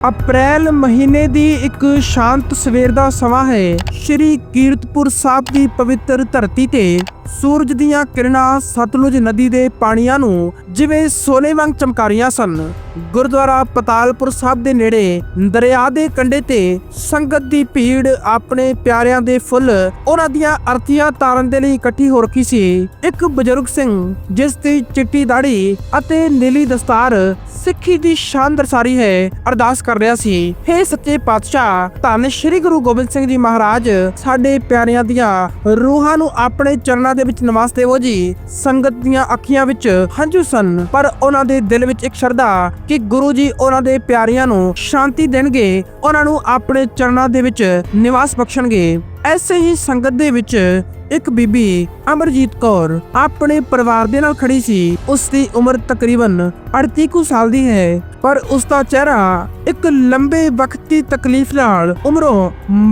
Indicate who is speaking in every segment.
Speaker 1: ਅਪ੍ਰੈਲ ਮਹੀਨੇ ਦੀ ਇੱਕ ਸ਼ਾਂਤ ਸਵੇਰ ਦਾ ਸਮਾਂ ਹੈ। ਸ਼੍ਰੀ ਕੀਰਤਪੁਰ ਸਾਹਿਬ ਦੀ ਪਵਿੱਤਰ ਧਰਤੀ ਤੇ ਸੂਰਜ ਦੀਆਂ ਕਿਰਨਾਂ ਸਤਲੁਜ ਨਦੀ ਦੇ ਪਾਣੀਆਂ ਨੂੰ ਜਿਵੇਂ ਸੋਨੇ ਵਾਂਗ ਚਮਕਾਰੀਆਂ ਸਨ। ਗੁਰਦੁਆਰਾ ਪਤਾਲਪੁਰ ਸਾਹਿਬ ਦੇ ਨੇੜੇ ਦਰਿਆ ਦੇ ਕੰਢੇ ਤੇ ਸੰਗਤ ਦੀ ਭੀੜ, ਆਪਣੇ ਪਿਆਰਿਆਂ ਦੇ ਫੁੱਲ, ਉਹਨਾਂ ਦੀਆਂ ਅਰਥੀਆਂ ਤਾਰਨ ਦੇ ਲਈ ਇਕੱਠੀ ਹੋ ਰੱਖੀ ਸੀ। ਇੱਕ ਬਜ਼ੁਰਗ ਸਿੰਘ, ਜਿਸ ਦੀ ਚਿੱਟੀ ਦਾੜੀ ਅਤੇ ਨੀਲੀ ਦਸਤਾਰ ਸਿੱਖੀ ਦੀ ਸ਼ਾਨ ਦਰਸਾਰੀ ਹੈ, ਅਰਦਾਸ ਕਰ ਰਿਹਾ ਸੀ। हे ਸੱਚੇ ਪਾਤਸ਼ਾਹ, ਧੰਨ ਸ਼੍ਰੀ ਗੁਰੂ ਗੋਬਿੰਦ ਸਿੰਘ ਜੀ ਮਹਾਰਾਜ, ਸਾਡੇ ਪਿਆਰਿਆਂ ਦੀਆਂ ਰੂਹਾਂ ਨੂੰ ਆਪਣੇ ਚਰਨਾਂ ਦੇ ਵਿੱਚ ਨਿਵਾਸ ਦੇਵੋ ਜੀ ਸੰਗਤ ਦੀਆਂ ਅੱਖੀਆਂ ਵਿੱਚ ਹੰਝੂ ਸਨ। ਪਰ ਉਹਨਾਂ ਦੇ ਦਿਲ ਵਿੱਚ ਇੱਕ ਸ਼ਰਧਾ ਕਿ ਗੁਰੂ ਜੀ ਉਹਨਾਂ ਦੇ ਪਿਆਰਿਆਂ ਨੂੰ ਸ਼ਾਂਤੀ ਦੇਣਗੇ, ਉਹਨਾਂ ਨੂੰ ਆਪਣੇ ਚਰਨਾਂ ਦੇ ਵਿੱਚ ਨਿਵਾਸ ਬਖਸ਼ਣਗੇ। ਐਸੇ ਹੀ ਸੰਗਤ ਦੇ ਵਿੱਚ ਇੱਕ ਬੀਬੀ ਅਮਰਜੀਤ ਕੌਰ ਆਪਣੇ ਪਰਿਵਾਰ ਦੇ ਨਾਲ ਖੜੀ ਸੀ। ਉਸ ਦੀ ਉਮਰ ਤਕਰੀਬਨ 38 ਕੁ ਸਾਲ ਦੀ ਹੈ, ਪਰ ਉਸ ਦਾ ਚਿਹਰਾ ਇੱਕ ਲੰਬੇ ਵਕਤ ਦੀ ਤਕਲੀਫ ਨਾਲ ਉਮਰੋਂ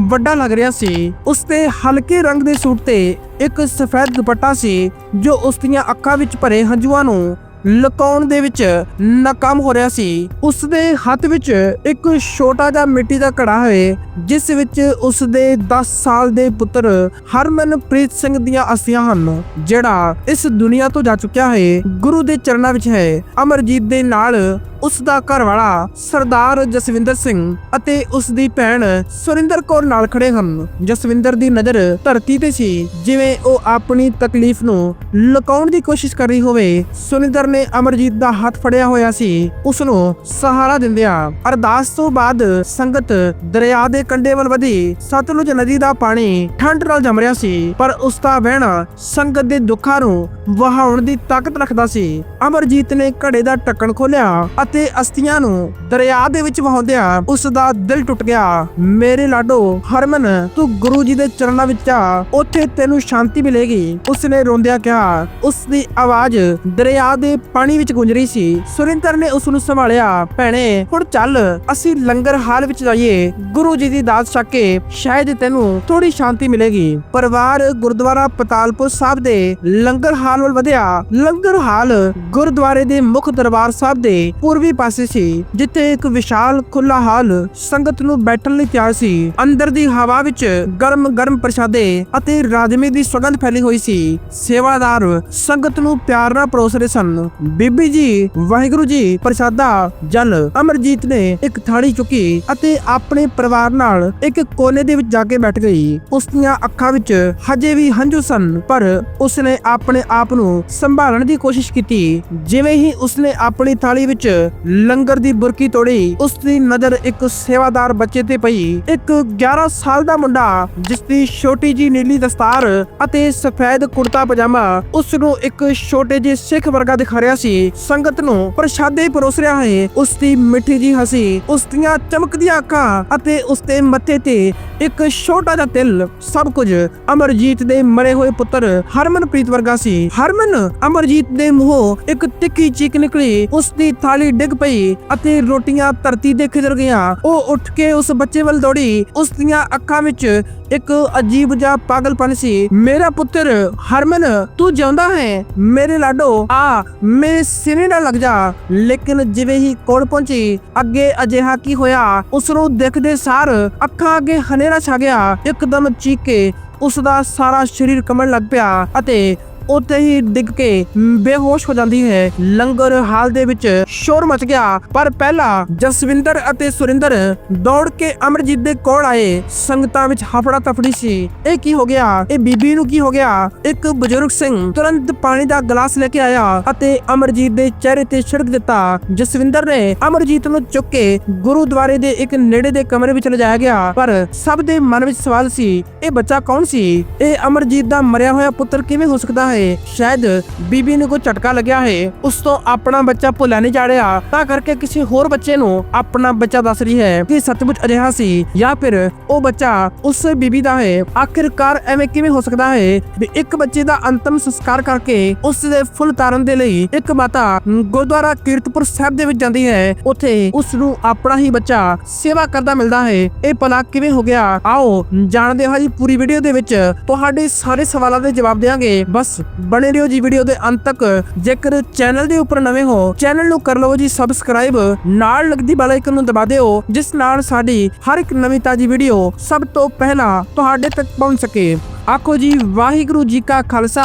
Speaker 1: ਵੱਡਾ ਲੱਗ ਰਿਹਾ ਸੀ। ਉਸ ਦੇ ਹਲਕੇ ਰੰਗ ਦੇ ਸੂਟ ਤੇ ਇੱਕ ਸਫੈਦ ਦੁਪੱਟਾ ਸੀ, ਜੋ ਉਸ ਦੀਆਂ ਅੱਖਾਂ ਵਿੱਚ ਭਰੇ ਹੰਝੂਆਂ ਨੂੰ ਲੁਕਾਉਣ ਦੇ ਵਿੱਚ ਨਾਕਾਮ ਹੋ ਰਿਹਾ ਸੀ। ਉਸ ਦੇ ਹੱਥ ਵਿੱਚ ਇੱਕ ਛੋਟਾ ਜਿਹਾ ਮਿੱਟੀ ਦਾ ਘੜਾ ਹੈ ਜਿਸ ਵਿੱਚ ਉਸ ਦੇ 10 ਸਾਲ ਦੇ ਪੁੱਤਰ ਹਰਮਨਪ੍ਰੀਤ ਸਿੰਘ ਦੀਆਂ ਅਸੀਆਂ ਹਨ, ਜਿਹੜਾ ਇਸ ਦੁਨੀਆ ਤੋਂ ਜਾ ਚੁੱਕਿਆ ਹੈ ਗੁਰੂ ਦੇ ਚਰਨਾਂ ਵਿੱਚ ਹੈ। ਅਮਰਜੀਤ ਦੇ ਨਾਲ ਉਸ ਦਾ ਘਰ ਵਾਲਾ ਸਰਦਾਰ ਜਸਵਿੰਦਰ ਸਿੰਘ ਅਤੇ ਉਸ ਦੀ ਭੈਣ ਸੁਰਿੰਦਰ ਕੌਰ ਨਾਲ ਖੜੇ ਹਨ। ਜਸਵਿੰਦਰ ਦੀ ਨਜ਼ਰ ਧਰਤੀ ਤੇ ਸੀ, ਜਿਵੇਂ ਉਹ ਆਪਣੀ ਤਕਲੀਫ ਨੂੰ ਲੁਕਾਉਣ ਦੀ ਕੋਸ਼ਿਸ਼ ਕਰ ਰਹੀ ਹੋਵੇ। ਸੁਰਿੰਦਰ ਨੇ ਅਮਰਜੀਤ ਦਾ ਹੱਥ ਫੜਿਆ ਹੋਇਆ ਸੀ ਉਸ ਨੂੰ ਸਹਾਰਾ ਦਿੰਦਿਆਂ ਅਰਦਾਸ ਤੋਂ ਬਾਅਦ ਸੰਗਤ ਦਰਿਆ ਦੇ ਕੰਢੇ ਵੱਲ ਵਧੀ। ਸਤਲੁਜ ਨਦੀ ਦਾ ਪਾਣੀ ਠੰਡ ਨਾਲ ਜਮ ਰਿਹਾ ਸੀ, ਪਰ ਉਸ ਦਾ ਵਹਿਣਾ ਸੰਗਤ ਦੇ ਦੁੱਖਾਂ ਨੂੰ ਵਹਾਉਣ ਦੀ ਤਾਕਤ ਰੱਖਦਾ ਸੀ। ਅਮਰਜੀਤ ਨੇ ਘੜੇ ਦਾ ਢੱਕਣ ਖੋਲਿਆ ਅਤੇ ਅਸਥੀਆਂ ਨੂੰ ਦਰਿਆ ਦੇ ਵਿੱਚ ਵਹਾਉਂਦਿਆਂ ਉਸ ਦਾ ਦਿਲ ਟੁੱਟ ਗਿਆ। ਮੇਰੇ ਲਾਡੋ ਹਰਮਨ, ਤੂੰ ਗੁਰੂ ਜੀ ਦੇ ਚਰਨਾਂ ਵਿੱਚ ਆ, ਉੱਥੇ ਤੈਨੂੰ ਸ਼ਾਂਤੀ ਮਿਲੇਗੀ। ਉਸ ਨੇ ਰੋਂਦਿਆਂ ਕਿਹਾ। ਉਸ ਦੀ ਆਵਾਜ਼ ਦਰਿਆ ਦੇ ਪਾਣੀ ਵਿੱਚ ਗੂੰਜ ਰਹੀ ਸੀ। ਸੁਰਿੰਦਰ ਨੇ ਉਸ ਨੂੰ ਸੰਭਾਲਿਆ, ਭੈਣੇ, ਹੁਣ ਚੱਲ, ਅਸੀਂ ਲੰਗਰ ਹਾਲ ਵਿੱਚ ਜਾਈਏ। ਗੁਰੂ ਜੀ ਦੀ ਦਾਤ ਛਕ ਕੇ ਸ਼ਾਇਦ ਤੈਨੂੰ ਥੋੜੀ ਸ਼ਾਂਤੀ ਮਿਲੇਗੀ। ਪਰਿਵਾਰ ਗੁਰਦੁਆਰਾ ਪਤਾਲਪੁਰ ਸਾਹਿਬ ਦੇ ਲੰਗਰ ਹਾਲ ਵੱਲ ਵਧਿਆ। ਲੰਗਰ ਹਾਲ ਗੁਰਦੁਆਰੇ ਦੇ ਮੁੱਖ ਦਰਬਾਰ ਸਾਹਿਬ ਦੇ ਪੂਰਬੀ ਪਾਸੇ ਸੀ, ਜਿੱਥੇ ਇੱਕ ਵਿਸ਼ਾਲ ਖੁੱਲਾ ਹਾਲ ਸੰਗਤ ਨੂੰ ਬੈਠਣ ਲਈ ਤਿਆਰ ਸੀ। ਅੰਦਰ ਦੀ ਹਵਾ ਵਿੱਚ ਗਰਮ-ਗਰਮ ਪ੍ਰਸ਼ਾਦੇ ਅਤੇ ਰਾਜਮੇ ਦੀ ਸੁਗੰਧ ਫੈਲੀ ਹੋਈ ਸੀ। ਸੇਵਾਦਾਰ ਸੰਗਤ ਨੂੰ ਪਿਆਰ ਨਾਲ ਪਰੋਸ ਰਹੇ ਸਨ। ਬੀਬੀ ਜੀ, ਵਾਹਿਗੁਰੂ ਜੀ, ਪ੍ਰਸ਼ਾਦਾ, ਜਲ। ਅਮਰਜੀਤ ਨੇ ਇੱਕ ਥਾਲੀ ਚੁੱਕੀ ਅਤੇ ਆਪਣੇ ਪਰਿਵਾਰ ਨਾਲ ਇੱਕ ਕੋਨੇ ਦੇ ਵਿੱਚ ਜਾ ਕੇ ਬੈਠ ਗਈ। ਉਸ ਦੀਆਂ ਅੱਖਾਂ ਵਿੱਚ ਹਜੇ ਵੀ ਹੰਝੂ ਸਨ, ਪਰ ਉਸਨੇ ਆਪਣੇ ਆਪ ਨੂੰ ਸੰਭਾਲਣ ਦੀ ਕੋਸ਼ਿਸ਼ ਕੀਤੀ। ਜਿਵੇਂ ਹੀ ਉਸਨੇ ਆਪਣੀ ਥਾਲੀ ਵਿੱਚ ਲੰਗਰ ਦੀ ਬੁਰਕੀ ਤੋੜੀ, ਉਸ ਦੀ ਨਜ਼ਰ ਇੱਕ ਸੇਵਾਦਾਰ ਬੱਚੇ ਤੇ ਪਈ। ਇੱਕ 11 ਸਾਲ ਦਾ ਮੁੰਡਾ, ਜਿਸ ਦੀ ਛੋਟੀ ਜੀ ਨੀਲੀ ਦਸਤਾਰ ਅਤੇ ਸਫੈਦ ਕੁੜਤਾ ਪਜਾਮਾ ਉਸ ਨੂੰ ਇੱਕ ਛੋਟੇ ਜਿਹੇ ਸਿੱਖ ਵਰਗਾ ਦਿਖਾ ਰਿਹਾ ਸੀ। ਸੰਗਤ ਨੂੰ ਪ੍ਰਸ਼ਾਦੇ ਪਰੋਸ ਰਿਹਾ ਹੈ ਉਸ ਦੀ ਮਿੱਠੀ ਜੀ ਹਸੀ। ਉਸ ਦੀਆਂ ਚਮਕਦੀਆਂ ਅੱਖਾਂ ਅਤੇ ਉਸ ਦੇ ਮੱਥੇ ਤੇ ਇੱਕ ਛੋਟਾ ਜਿਹਾ ਤਿਲ। ਸਭ ਕੁਝ ਅਮਰਜੀਤ ਦੇ ਮਰੇ ਹੋਏ ਪੁੱਤਰ ਹਰਮਨਪ੍ਰੀਤ ਵਰਗਾ ਸੀ। ਹਰਮਨ ਅਮਰਜੀਤ ਦੇ ਮੂੰਹੋਂ ਇੱਕ ਤਿੱਖੀ ਚੀਕ ਨਿਕਲੀ। ਉਸ ਦੀ ਥਾਲੀ ਡਿੱਗ ਪਈ ਅਤੇ ਰੋਟੀਆਂ ਧਰਤੀ ਤੇ ਖਿਜਰ ਗਈਆਂ। ਉਹ ਉੱਠ ਕੇ ਉਸ ਬੱਚੇ ਵੱਲ ਦੌੜੀ। ਉਸ ਦੀਆਂ ਅੱਖਾਂ ਵਿੱਚ ਇੱਕ ਅਜੀਬ ਜਿਹਾ ਪਾਗਲਪਨ ਸੀ। ਮੇਰਾ ਪੁੱਤਰ, ਹਰਮਨ, ਤੂੰ ਜਿਉਂਦਾ ਹੈ? ਮੇਰੇ ਲਾਡੋ, ਆ ਮੇਰੇ ਸਿਰੇ ਨਾ ਲੱਗ ਜਾ। ਲੇਕਿਨ ਜਿਵੇਂ ਹੀ ਕੋਲ ਪਹੁੰਚੀ, ਅੱਗੇ ਅਜਿਹਾ ਕੀ ਹੋਇਆ? ਉਸ ਨੂੰ ਦੇਖਦੇ ਸਾਰ ਅੱਖਾਂ ਅੱਗੇ ਹਨੇਰਾ ਛਾ ਗਿਆ। ਇੱਕਦਮ ਚੀਕ ਕੇ ਉਸ ਦਾ ਸਾਰਾ ਸਰੀਰ ਕੰਬਣ ਲੱਗ ਪਿਆ ਅਤੇ ਉੱਥੇ ਹੀ ਡਿੱਗ ਕੇ ਬੇਹੋਸ਼ ਹੋ ਜਾਂਦੀ ਹੈ। ਲੰਗਰ ਹਾਲ ਦੇ ਵਿੱਚ ਸ਼ੋਰ ਮਚ ਗਿਆ, ਪਰ ਪਹਿਲਾਂ ਜਸਵਿੰਦਰ ਅਤੇ ਸੁਰਿੰਦਰ ਦੌੜ ਕੇ ਅਮਰਜੀਤ ਦੇ ਕੋਲ ਆਏ। ਸੰਗਤਾਂ ਵਿੱਚ ਹਫੜਾ ਤਫੜੀ ਸੀ। ਇਹ ਕੀ ਹੋ ਗਿਆ? ਇਹ ਬੀਬੀ ਨੂੰ ਕੀ ਹੋ ਗਿਆ? ਇੱਕ ਬਜ਼ੁਰਗ ਸਿੰਘ ਤੁਰੰਤ ਪਾਣੀ ਦਾ ਗਲਾਸ ਲੈ ਕੇ ਆਇਆ ਅਤੇ ਅਮਰਜੀਤ ਦੇ ਚਿਹਰੇ ਤੇ ਛਿੜਕ ਦਿੱਤਾ। ਜਸਵਿੰਦਰ ਨੇ ਅਮਰਜੀਤ ਨੂੰ ਚੁੱਕ ਕੇ ਗੁਰੂਦੁਆਰੇ ਦੇ ਇੱਕ ਨੇੜੇ ਦੇ ਕਮਰੇ ਵਿੱਚ ਲਿਜਾਇਆ ਗਿਆ। ਪਰ ਸਭ ਦੇ ਮਨ ਵਿੱਚ ਸਵਾਲ ਸੀ, ਇਹ ਬੱਚਾ ਕੌਣ ਸੀ? ਇਹ ਅਮਰਜੀਤ ਦਾ ਮਰਿਆ ਹੋਇਆ ਪੁੱਤਰ ਕਿਵੇਂ ਹੋ ਸਕਦਾ ਹੈ? ਸ਼ਾਇਦ ਬੀਬੀ ਨੂੰ ਕੋਈ ਝਟਕਾ ਲੱਗਿਆ ਹੈ। ਉਸ ਤੋਂ ਆਪਣਾ ਬੱਚਾ ਭੁੱਲਿਆ ਨਹੀਂ ਜਾ ਰਿਹਾ। ਤਾਂ ਕਰਕੇ ਕਿਸੇ ਹੋਰ ਬੱਚੇ ਨੂੰ ਆਪਣਾ ਬੱਚਾ ਦੱਸ ਰਹੀ ਹੈ ਕਿ ਸੱਚਮੁੱਚ ਅਜਿਹਾ ਸੀ ਜਾਂ ਫਿਰ ਉਹ ਬੱਚਾ ਉਸ ਬੀਬੀ ਦਾ ਹੈ। ਆਖਿਰਕਾਰ ਐਵੇਂ ਕਿਵੇਂ ਹੋ ਸਕਦਾ ਹੈ ਵੀ ਇੱਕ ਬੱਚੇ ਦਾ ਅੰਤਮ ਸੰਸਕਾਰ ਕਰਕੇ ਉਸ ਦੇ ਫੁੱਲ ਤਾਰਨ ਦੇ ਲਈ ਇੱਕ ਮਾਤਾ ਗੁਰਦੁਆਰਾ ਕੀਰਤਪੁਰ ਸਾਹਿਬ ਦੇ ਵਿੱਚ ਜਾਂਦੀ ਹੈ। ਉੱਥੇ ਉਸ ਨੂੰ ਆਪਣਾ ਹੀ ਬੱਚਾ ਸੇਵਾ ਕਰਦਾ ਮਿਲਦਾ ਹੈ। ਇਹ ਭਲਾ ਕਿਵੇਂ ਹੋ ਗਿਆ? ਆਓ ਜਾਣਦੇ ਹਾਂ ਜੀ ਪੂਰੀ ਵੀਡੀਓ ਦੇ ਵਿੱਚ। ਤੁਹਾਡੇ ਸਾਰੇ ਸਵਾਲਾਂ ਦੇ ਜਵਾਬ ਦੇਵਾਂਗੇ। ਬਸ ਬਣੇ ਰਹੋ ਜੀ ਵੀਡੀਓ ਦੇ ਅੰਤ ਤੱਕ। ਜੇਕਰ ਚੈਨਲ ਦੇ ਉੱਪਰ ਨਵੇਂ ਹੋ ਚੈਨਲ ਨੂੰ ਕਰ ਲਵੋ ਜੀ ਸਬਸਕ੍ਰਾਈਬ ਨਾਲ ਲੱਗਦੀ ਬੈਲ ਆਈਕਨ ਨੂੰ ਦਬਾ ਦਿਓ, ਜਿਸ ਨਾਲ ਸਾਡੀ ਹਰ ਇੱਕ ਨਵੀਂ ਤਾਜੀ ਵੀਡੀਓ ਸਭ ਤੋਂ ਪਹਿਲਾਂ ਤੁਹਾਡੇ ਤੱਕ ਪਹੁੰਚ ਸਕੇ। ਆਖੋ ਜੀ, ਵਾਹਿਗੁਰੂ ਜੀ ਕਾ ਖਾਲਸਾ,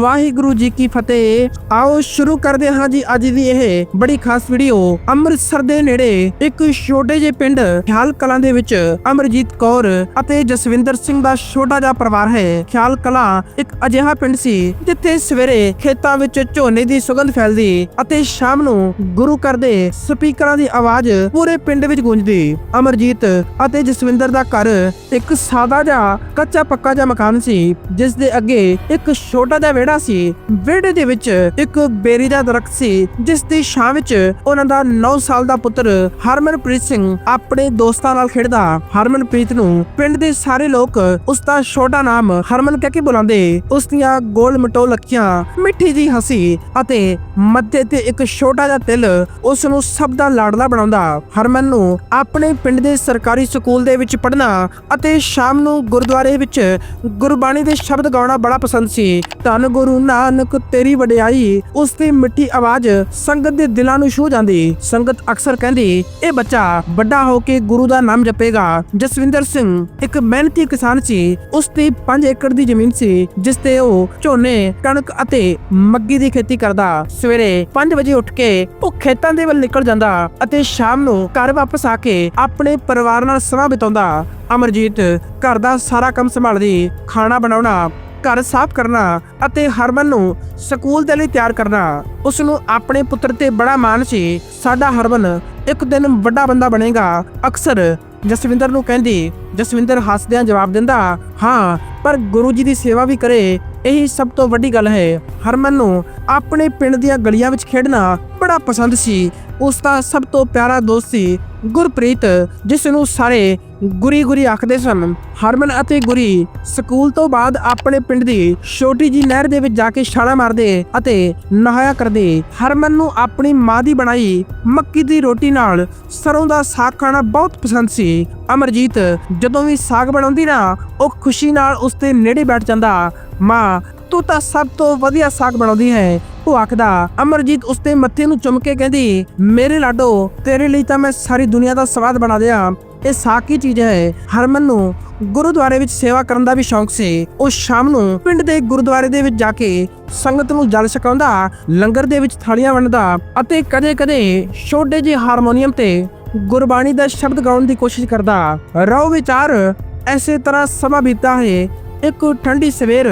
Speaker 1: ਵਾਹਿਗੁਰੂ ਜੀ ਕੀ ਫਤਿਹ। ਆਓ ਸ਼ੁਰੂ ਕਰਦੇ ਹਾਂ ਜੀ ਅੱਜ ਦੀ ਇਹ ਬੜੀ ਖਾਸ ਵੀਡੀਓ। ਅੰਮ੍ਰਿਤਸਰ ਦੇ ਨੇੜੇ ਇੱਕ ਛੋਟੇ ਜਿਹੇ ਪਿੰਡ ਖਿਆਲ ਕਲਾਂ ਦੇ ਵਿੱਚ ਅਮਰਜੀਤ ਕੌਰ ਅਤੇ ਜਸਵਿੰਦਰ ਸਿੰਘ ਦਾ ਛੋਟਾ ਜਿਹਾ ਪਰਿਵਾਰ ਹੈ। ਖਿਆਲ ਕਲਾਂ ਇੱਕ ਅਜਿਹਾ ਪਿੰਡ ਸੀ ਜਿੱਥੇ ਸਵੇਰੇ ਖੇਤਾਂ ਵਿੱਚ ਝੋਨੇ ਦੀ ਸੁਗੰਧ ਫੈਲਦੀ ਅਤੇ ਸ਼ਾਮ ਨੂੰ ਗੁਰੂ ਘਰ ਦੇ ਸਪੀਕਰਾਂ ਦੀ ਆਵਾਜ਼ ਪੂਰੇ ਪਿੰਡ ਵਿੱਚ ਗੂੰਜਦੀ। ਅਮਰਜੀਤ ਅਤੇ ਜਸਵਿੰਦਰ ਦਾ ਘਰ ਇੱਕ ਸਾਦਾ ਜਿਹਾ ਕੱਚਾ ਪੱਕਾ ਜਿਹਾ ਮਕਾਨ ਸੀ, ਜਿਸ ਦੇ ਅੱਗੇ ਇੱਕ ਛੋਟਾ ਜਿਹਾ ਵਿਹੜਾ ਸੀ। ਵਿਹੜੇ ਦੇ ਵਿੱਚ ਇੱਕ ਬੇਰੀ ਦਾ ਦਰਖਤ ਸੀ, ਜਿਸ ਦੀ ਛਾਂ ਵਿੱਚ ਉਹਨਾਂ ਦਾ 9 ਸਾਲ ਦਾ ਪੁੱਤਰ ਹਰਮਨਪ੍ਰੀਤ ਸਿੰਘ ਆਪਣੇ ਦੋਸਤਾਂ ਨਾਲ ਖੇਡਦਾ। ਹਰਮਨਪ੍ਰੀਤ ਨੂੰ ਪਿੰਡ ਦੇ ਸਾਰੇ ਲੋਕ ਉਸ ਦਾ ਛੋਟਾ ਨਾਮ ਹਰਮਨ ਕਹਿ ਕੇ ਬੁਲਾਉਂਦੇ। ਉਸ ਦੀਆਂ ਗੋਲ ਮਟੋਲ ਅੱਖੀਆਂ, ਮਿੱਠੀ ਜੀ ਹਸੀ ਅਤੇ ਮੱਥੇ ਤੇ ਇੱਕ ਛੋਟਾ ਜਿਹਾ ਤਿਲ ਉਸ ਨੂੰ ਸਭ ਦਾ ਲਾਡਲਾ ਬਣਾਉਂਦਾ। ਹਰਮਨ ਨੂੰ ਆਪਣੇ ਪਿੰਡ ਦੇ ਸਰਕਾਰੀ ਸਕੂਲ ਦੇ ਵਿੱਚ ਪੜ੍ਹਨਾ ਅਤੇ ਸ਼ਾਮ ਨੂੰ ਗੁਰਦੁਆਰੇ ਵਿੱਚ ਗੁਰਬਾਣੀ ਦੇ ਸ਼ਬਦ ਗਾਉਣਾ ਬੜਾ ਪਸੰਦ ਸੀ। ਧੰਨ ਗੁਰੂ ਨਾਨਕ ਤੇਰੀ ਵਡਿਆਈ, ਉਸ ਦੀ ਮਿੱਠੀ ਆਵਾਜ਼ ਸੰਗਤ ਦੇ ਦਿਲਾਂ ਨੂੰ ਛੂਹ ਜਾਂਦੀ। ਸੰਗਤ ਅਕਸਰ ਕਹਿੰਦੀ, ਇਹ ਬੱਚਾ ਵੱਡਾ ਹੋ ਕੇ ਗੁਰੂ ਦਾ ਨਾਮ ਜਪੇਗਾ। ਜਸਵਿੰਦਰ ਸਿੰਘ ਇੱਕ ਮਿਹਨਤੀ ਕਿਸਾਨ ਸੀ। ਉਸ ਦੀ 5 ਏਕੜ ਦੀ ਜ਼ਮੀਨ ਸੀ, ਜਿਸ ਤੇ ਉਹ ਝੋਨੇ, ਕਣਕ ਅਤੇ ਮੱਗੀ ਦੀ ਖੇਤੀ ਕਰਦਾ। ਸਵੇਰੇ 5 ਵਜੇ ਉੱਠ ਕੇ ਉਹ ਖੇਤਾਂ ਦੇ ਵੱਲ ਨਿਕਲ ਜਾਂਦਾ ਅਤੇ ਸ਼ਾਮ ਨੂੰ ਘਰ ਵਾਪਸ ਆ ਕੇ ਆਪਣੇ ਪਰਿਵਾਰ ਨਾਲ ਸਮਾਂ ਬਿਤਾਉਂਦਾ। ਅਮਰਜੀਤ ਘਰ ਦਾ ਸਾਰਾ ਕੰਮ ਸੰਭਾਲਦੀ, ਖਾਣਾ ਬਣਾਉਣਾ, ਘਰ ਸਾਫ਼ ਕਰਨਾ ਅਤੇ ਹਰਮਨ ਨੂੰ ਸਕੂਲ ਦੇ ਲਈ ਤਿਆਰ ਕਰਨਾ। ਉਸ ਨੂੰ ਆਪਣੇ ਪੁੱਤਰ ਤੇ ਬੜਾ ਮਾਣ ਸੀ। ਸਾਡਾ ਹਰਮਨ ਇੱਕ ਦਿਨ ਵੱਡਾ ਬੰਦਾ ਬਣੇਗਾ। ਅਕਸਰ ਜਸਵਿੰਦਰ ਨੂੰ ਕਹਿੰਦੀ, ਜਸਵਿੰਦਰ ਹੱਸਦਿਆਂ ਜਵਾਬ ਦਿੰਦਾ, ਹਾਂ, ਪਰ ਗੁਰੂ ਜੀ ਦੀ ਸੇਵਾ ਵੀ ਕਰੇ, ਇਹੀ ਸਭ ਤੋਂ ਵੱਡੀ ਗੱਲ ਹੈ। ਹਰਮਨ ਨੂੰ ਆਪਣੇ ਪਿੰਡ ਦੀਆਂ ਗਲੀਆਂ ਵਿੱਚ ਖੇਡਣਾ ਬੜਾ ਪਸੰਦ ਸੀ। ਉਸ ਦਾ ਸਭ ਤੋਂ ਪਿਆਰਾ ਦੋਸਤ ਸੀ ਗੁਰਪ੍ਰੀਤ, ਜਿਸ ਨੂੰ ਸਾਰੇ ਗੁਰੀ ਗੁਰੀ ਆਖਦੇ ਸਨ, ਹਰਮਨ ਅਤੇ ਗੁਰੀ ਸਕੂਲ ਤੋਂ ਬਾਅਦ ਆਪਣੇ ਪਿੰਡ ਦੀ ਛੋਟੀ ਜੀ ਨਹਿਰ ਦੇ ਵਿੱਚ ਜਾ ਕੇ ਛਾਲਾ ਮਾਰਦੇ ਅਤੇ ਨਹਾਇਆ ਕਰਦੇ, ਹਰਮਨ ਨੂੰ ਆਪਣੀ ਮਾਂ ਦੀ ਬਣਾਈ ਮੱਕੀ ਦੀ ਰੋਟੀ ਨਾਲ ਸਰੋਂ ਦਾ ਸਾਗ ਖਾਣਾ ਬਹੁਤ ਪਸੰਦ ਸੀ। ਅਮਰਜੀਤ ਜਦੋਂ ਵੀ ਸਾਗ ਬਣਾਉਂਦੀ ਨਾ, ਉਹ ਖੁਸ਼ੀ ਨਾਲ ਉਸ ਦੇ ਨੇੜੇ ਬੈਠ ਜਾਂਦਾ, ਮਾਂ ਤੂੰ ਤਾਂ ਸਭ ਤੋਂ ਵਧੀਆ ਸਾਗ ਬਣਾਉਂਦੀ ਹੈ। ਉਹ ਆਖਦਾ, ਅਮਰਜੀਤ ਉਸ ਮੱਥੇ ਨੂੰ ਚੁੰਮ ਕੇ ਕਹਿੰਦੀ, ਮੇਰੇ ਲਾਡੋ, ਤੇਰੇ ਲਈ ਤਾਂ ਮੈਂ ਸਾਰੀ ਦੁਨੀਆ ਦਾ ਸਵਾਦ ਬਣਾ ਦਿਆਂ। ਇਹ ਸਾਗ ਕੀ ਚੀਜ਼ ਹੈ? ਹਰਮਨ ਨੂੰ ਗੁਰਦੁਆਰੇ ਵਿੱਚ ਸੇਵਾ ਕਰਨ ਦਾ ਵੀ ਸ਼ੌਂਕ ਸੀ। ਉਹ ਸ਼ਾਮ ਨੂੰ ਪਿੰਡ ਦੇ ਗੁਰਦੁਆਰੇ ਦੇ ਵਿੱਚ ਜਾ ਕੇ ਸੰਗਤ ਨੂੰ ਜਲ ਛਕਾਉਂਦਾ, ਲੰਗਰ ਦੇ ਵਿੱਚ ਥਾਲੀਆਂ ਵੰਡਦਾ ਅਤੇ ਕਦੇ-ਕਦੇ ਛੋਟੇ ਜਿਹੇ ਹਾਰਮੋਨੀਅਮ ਤੇ ਗੁਰਬਾਣੀ ਦਾ ਸ਼ਬਦ ਗਾਉਣ ਦੀ ਕੋਸ਼ਿਸ਼ ਕਰਦਾ। ਰੋ ਵਿਚਾਰ ਐਸੇ ਤਰ੍ਹਾਂ ਸਮਾਂ ਬੀਤਾ ਹੈ ਇੱਕ ਠੰਡੀ ਸਵੇਰ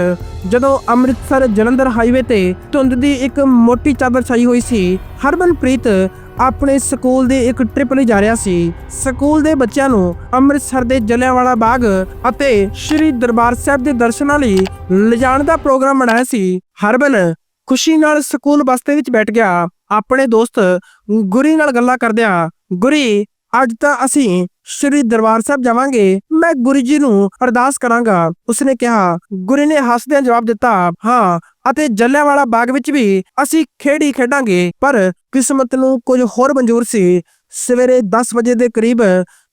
Speaker 1: ਜਦੋਂ ਅੰਮ੍ਰਿਤਸਰ ਜਲੰਧਰ ਹਾਈਵੇ ਤੇ ਧੁੰਦ ਦੀ ਇੱਕ ਮੋਟੀ ਚਾਦਰ ਛਾਈ ਹੋਈ ਸੀ, ਹਰਮਨਪ੍ਰੀਤ ਆਪਣੇ ਸਕੂਲ ਦੇ ਇੱਕ ਟ੍ਰਿਪ ਲਈ ਜਾ ਰਿਹਾ ਸੀ। ਸਕੂਲ ਦੇ ਬੱਚਿਆਂ ਨੂੰ ਅੰਮ੍ਰਿਤਸਰ ਦੇ ਜਲਿਆਂਵਾਲਾ ਬਾਗ ਅਤੇ ਸ੍ਰੀ ਦਰਬਾਰ ਸਾਹਿਬ ਦੇ ਦਰਸ਼ਨਾਂ ਲਈ ਲਿਜਾਣ ਦਾ ਪ੍ਰੋਗਰਾਮ ਬਣਾਇਆ ਸੀ। ਹਰਬਨ ਖੁਸ਼ੀ ਨਾਲ ਸਕੂਲ ਬੱਸ ਦੇ ਵਿੱਚ ਬੈਠ ਗਿਆ। ਆਪਣੇ ਦੋਸਤ ਗੁਰੀ ਨਾਲ ਗੱਲਾਂ ਕਰਦਿਆਂ, ਗੁਰੀ ਅੱਜ ਤਾਂ ਅਸੀਂ ਸ਼੍ਰੀ ਦਰਬਾਰ ਸਾਹਿਬ ਜਾਵਾਂਗੇ। ਮੈਂ ਗੁਰੂ ਜੀ ਨੂੰ ਅਰਦਾਸ ਕਰਾਂਗਾ। ਉਸਨੇ ਕਿਹਾ, ਗੁਰੂ ਨੇ ਹੱਸਦਿਆਂ ਜਵਾਬ ਦਿੱਤਾ, ਹਾਂ, ਅਤੇ ਜੱਲਿਆਂਵਾਲਾ ਬਾਗ ਵਿੱਚ ਵੀ ਅਸੀਂ ਖੇੜੀ ਖੇਡਾਂਗੇ। ਪਰ ਕਿਸਮਤ ਨੂੰ ਕੁਝ ਹੋਰ ਮਨਜ਼ੂਰ ਸੀ। ਸਵੇਰੇ 10 ਵਜੇ ਦੇ ਕਰੀਬ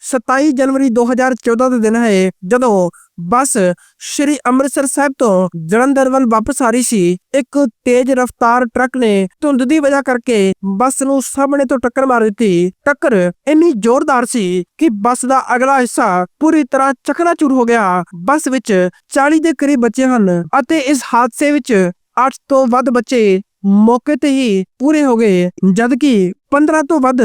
Speaker 1: 27 ਜਨਵਰੀ 2014 ਦਾ ਦਿਨ ਹੈ ਜਦੋਂ ਬੱਸ ਸ਼੍ਰੀ ਅੰਮ੍ਰਿਤਸਰ ਸਾਹਿਬ ਤੋਂ ਜਲੰਧਰ ਵੱਲ ਵਾਪਸ ਆ ਰਹੀ ਸੀ। ਇੱਕ ਤੇਜ਼ ਰਫ਼ਤਾਰ ਟਰੱਕ ਨੇ ਧੁੰਦ ਦੀ ਵਜ੍ਹਾ ਕਰਕੇ ਬੱਸ ਨੂੰ ਸਾਹਮਣੇ ਤੋਂ ਟੱਕਰ ਮਾਰ ਦਿੱਤੀ। ਟੱਕਰ ਇੰਨੀ ਜ਼ੋਰਦਾਰ ਸੀ ਕਿ ਬੱਸ ਦਾ ਅਗਲਾ ਹਿੱਸਾ ਪੂਰੀ ਤਰ੍ਹਾਂ ਚਕਨਾਚੂਰ ਹੋ ਗਿਆ। ਬੱਸ ਵਿੱਚ 40 ਦੇ ਕਰੀਬ ਬੱਚੇ ਹਨ ਅਤੇ ਇਸ ਹਾਦਸੇ ਵਿੱਚ 8 ਤੋਂ ਵੱਧ ਬੱਚੇ ਮੌਕੇ ਤੇ ਹੀ ਪੂਰੇ ਹੋ ਗਏ, ਜਦਕਿ 15 ਤੋਂ ਵੱਧ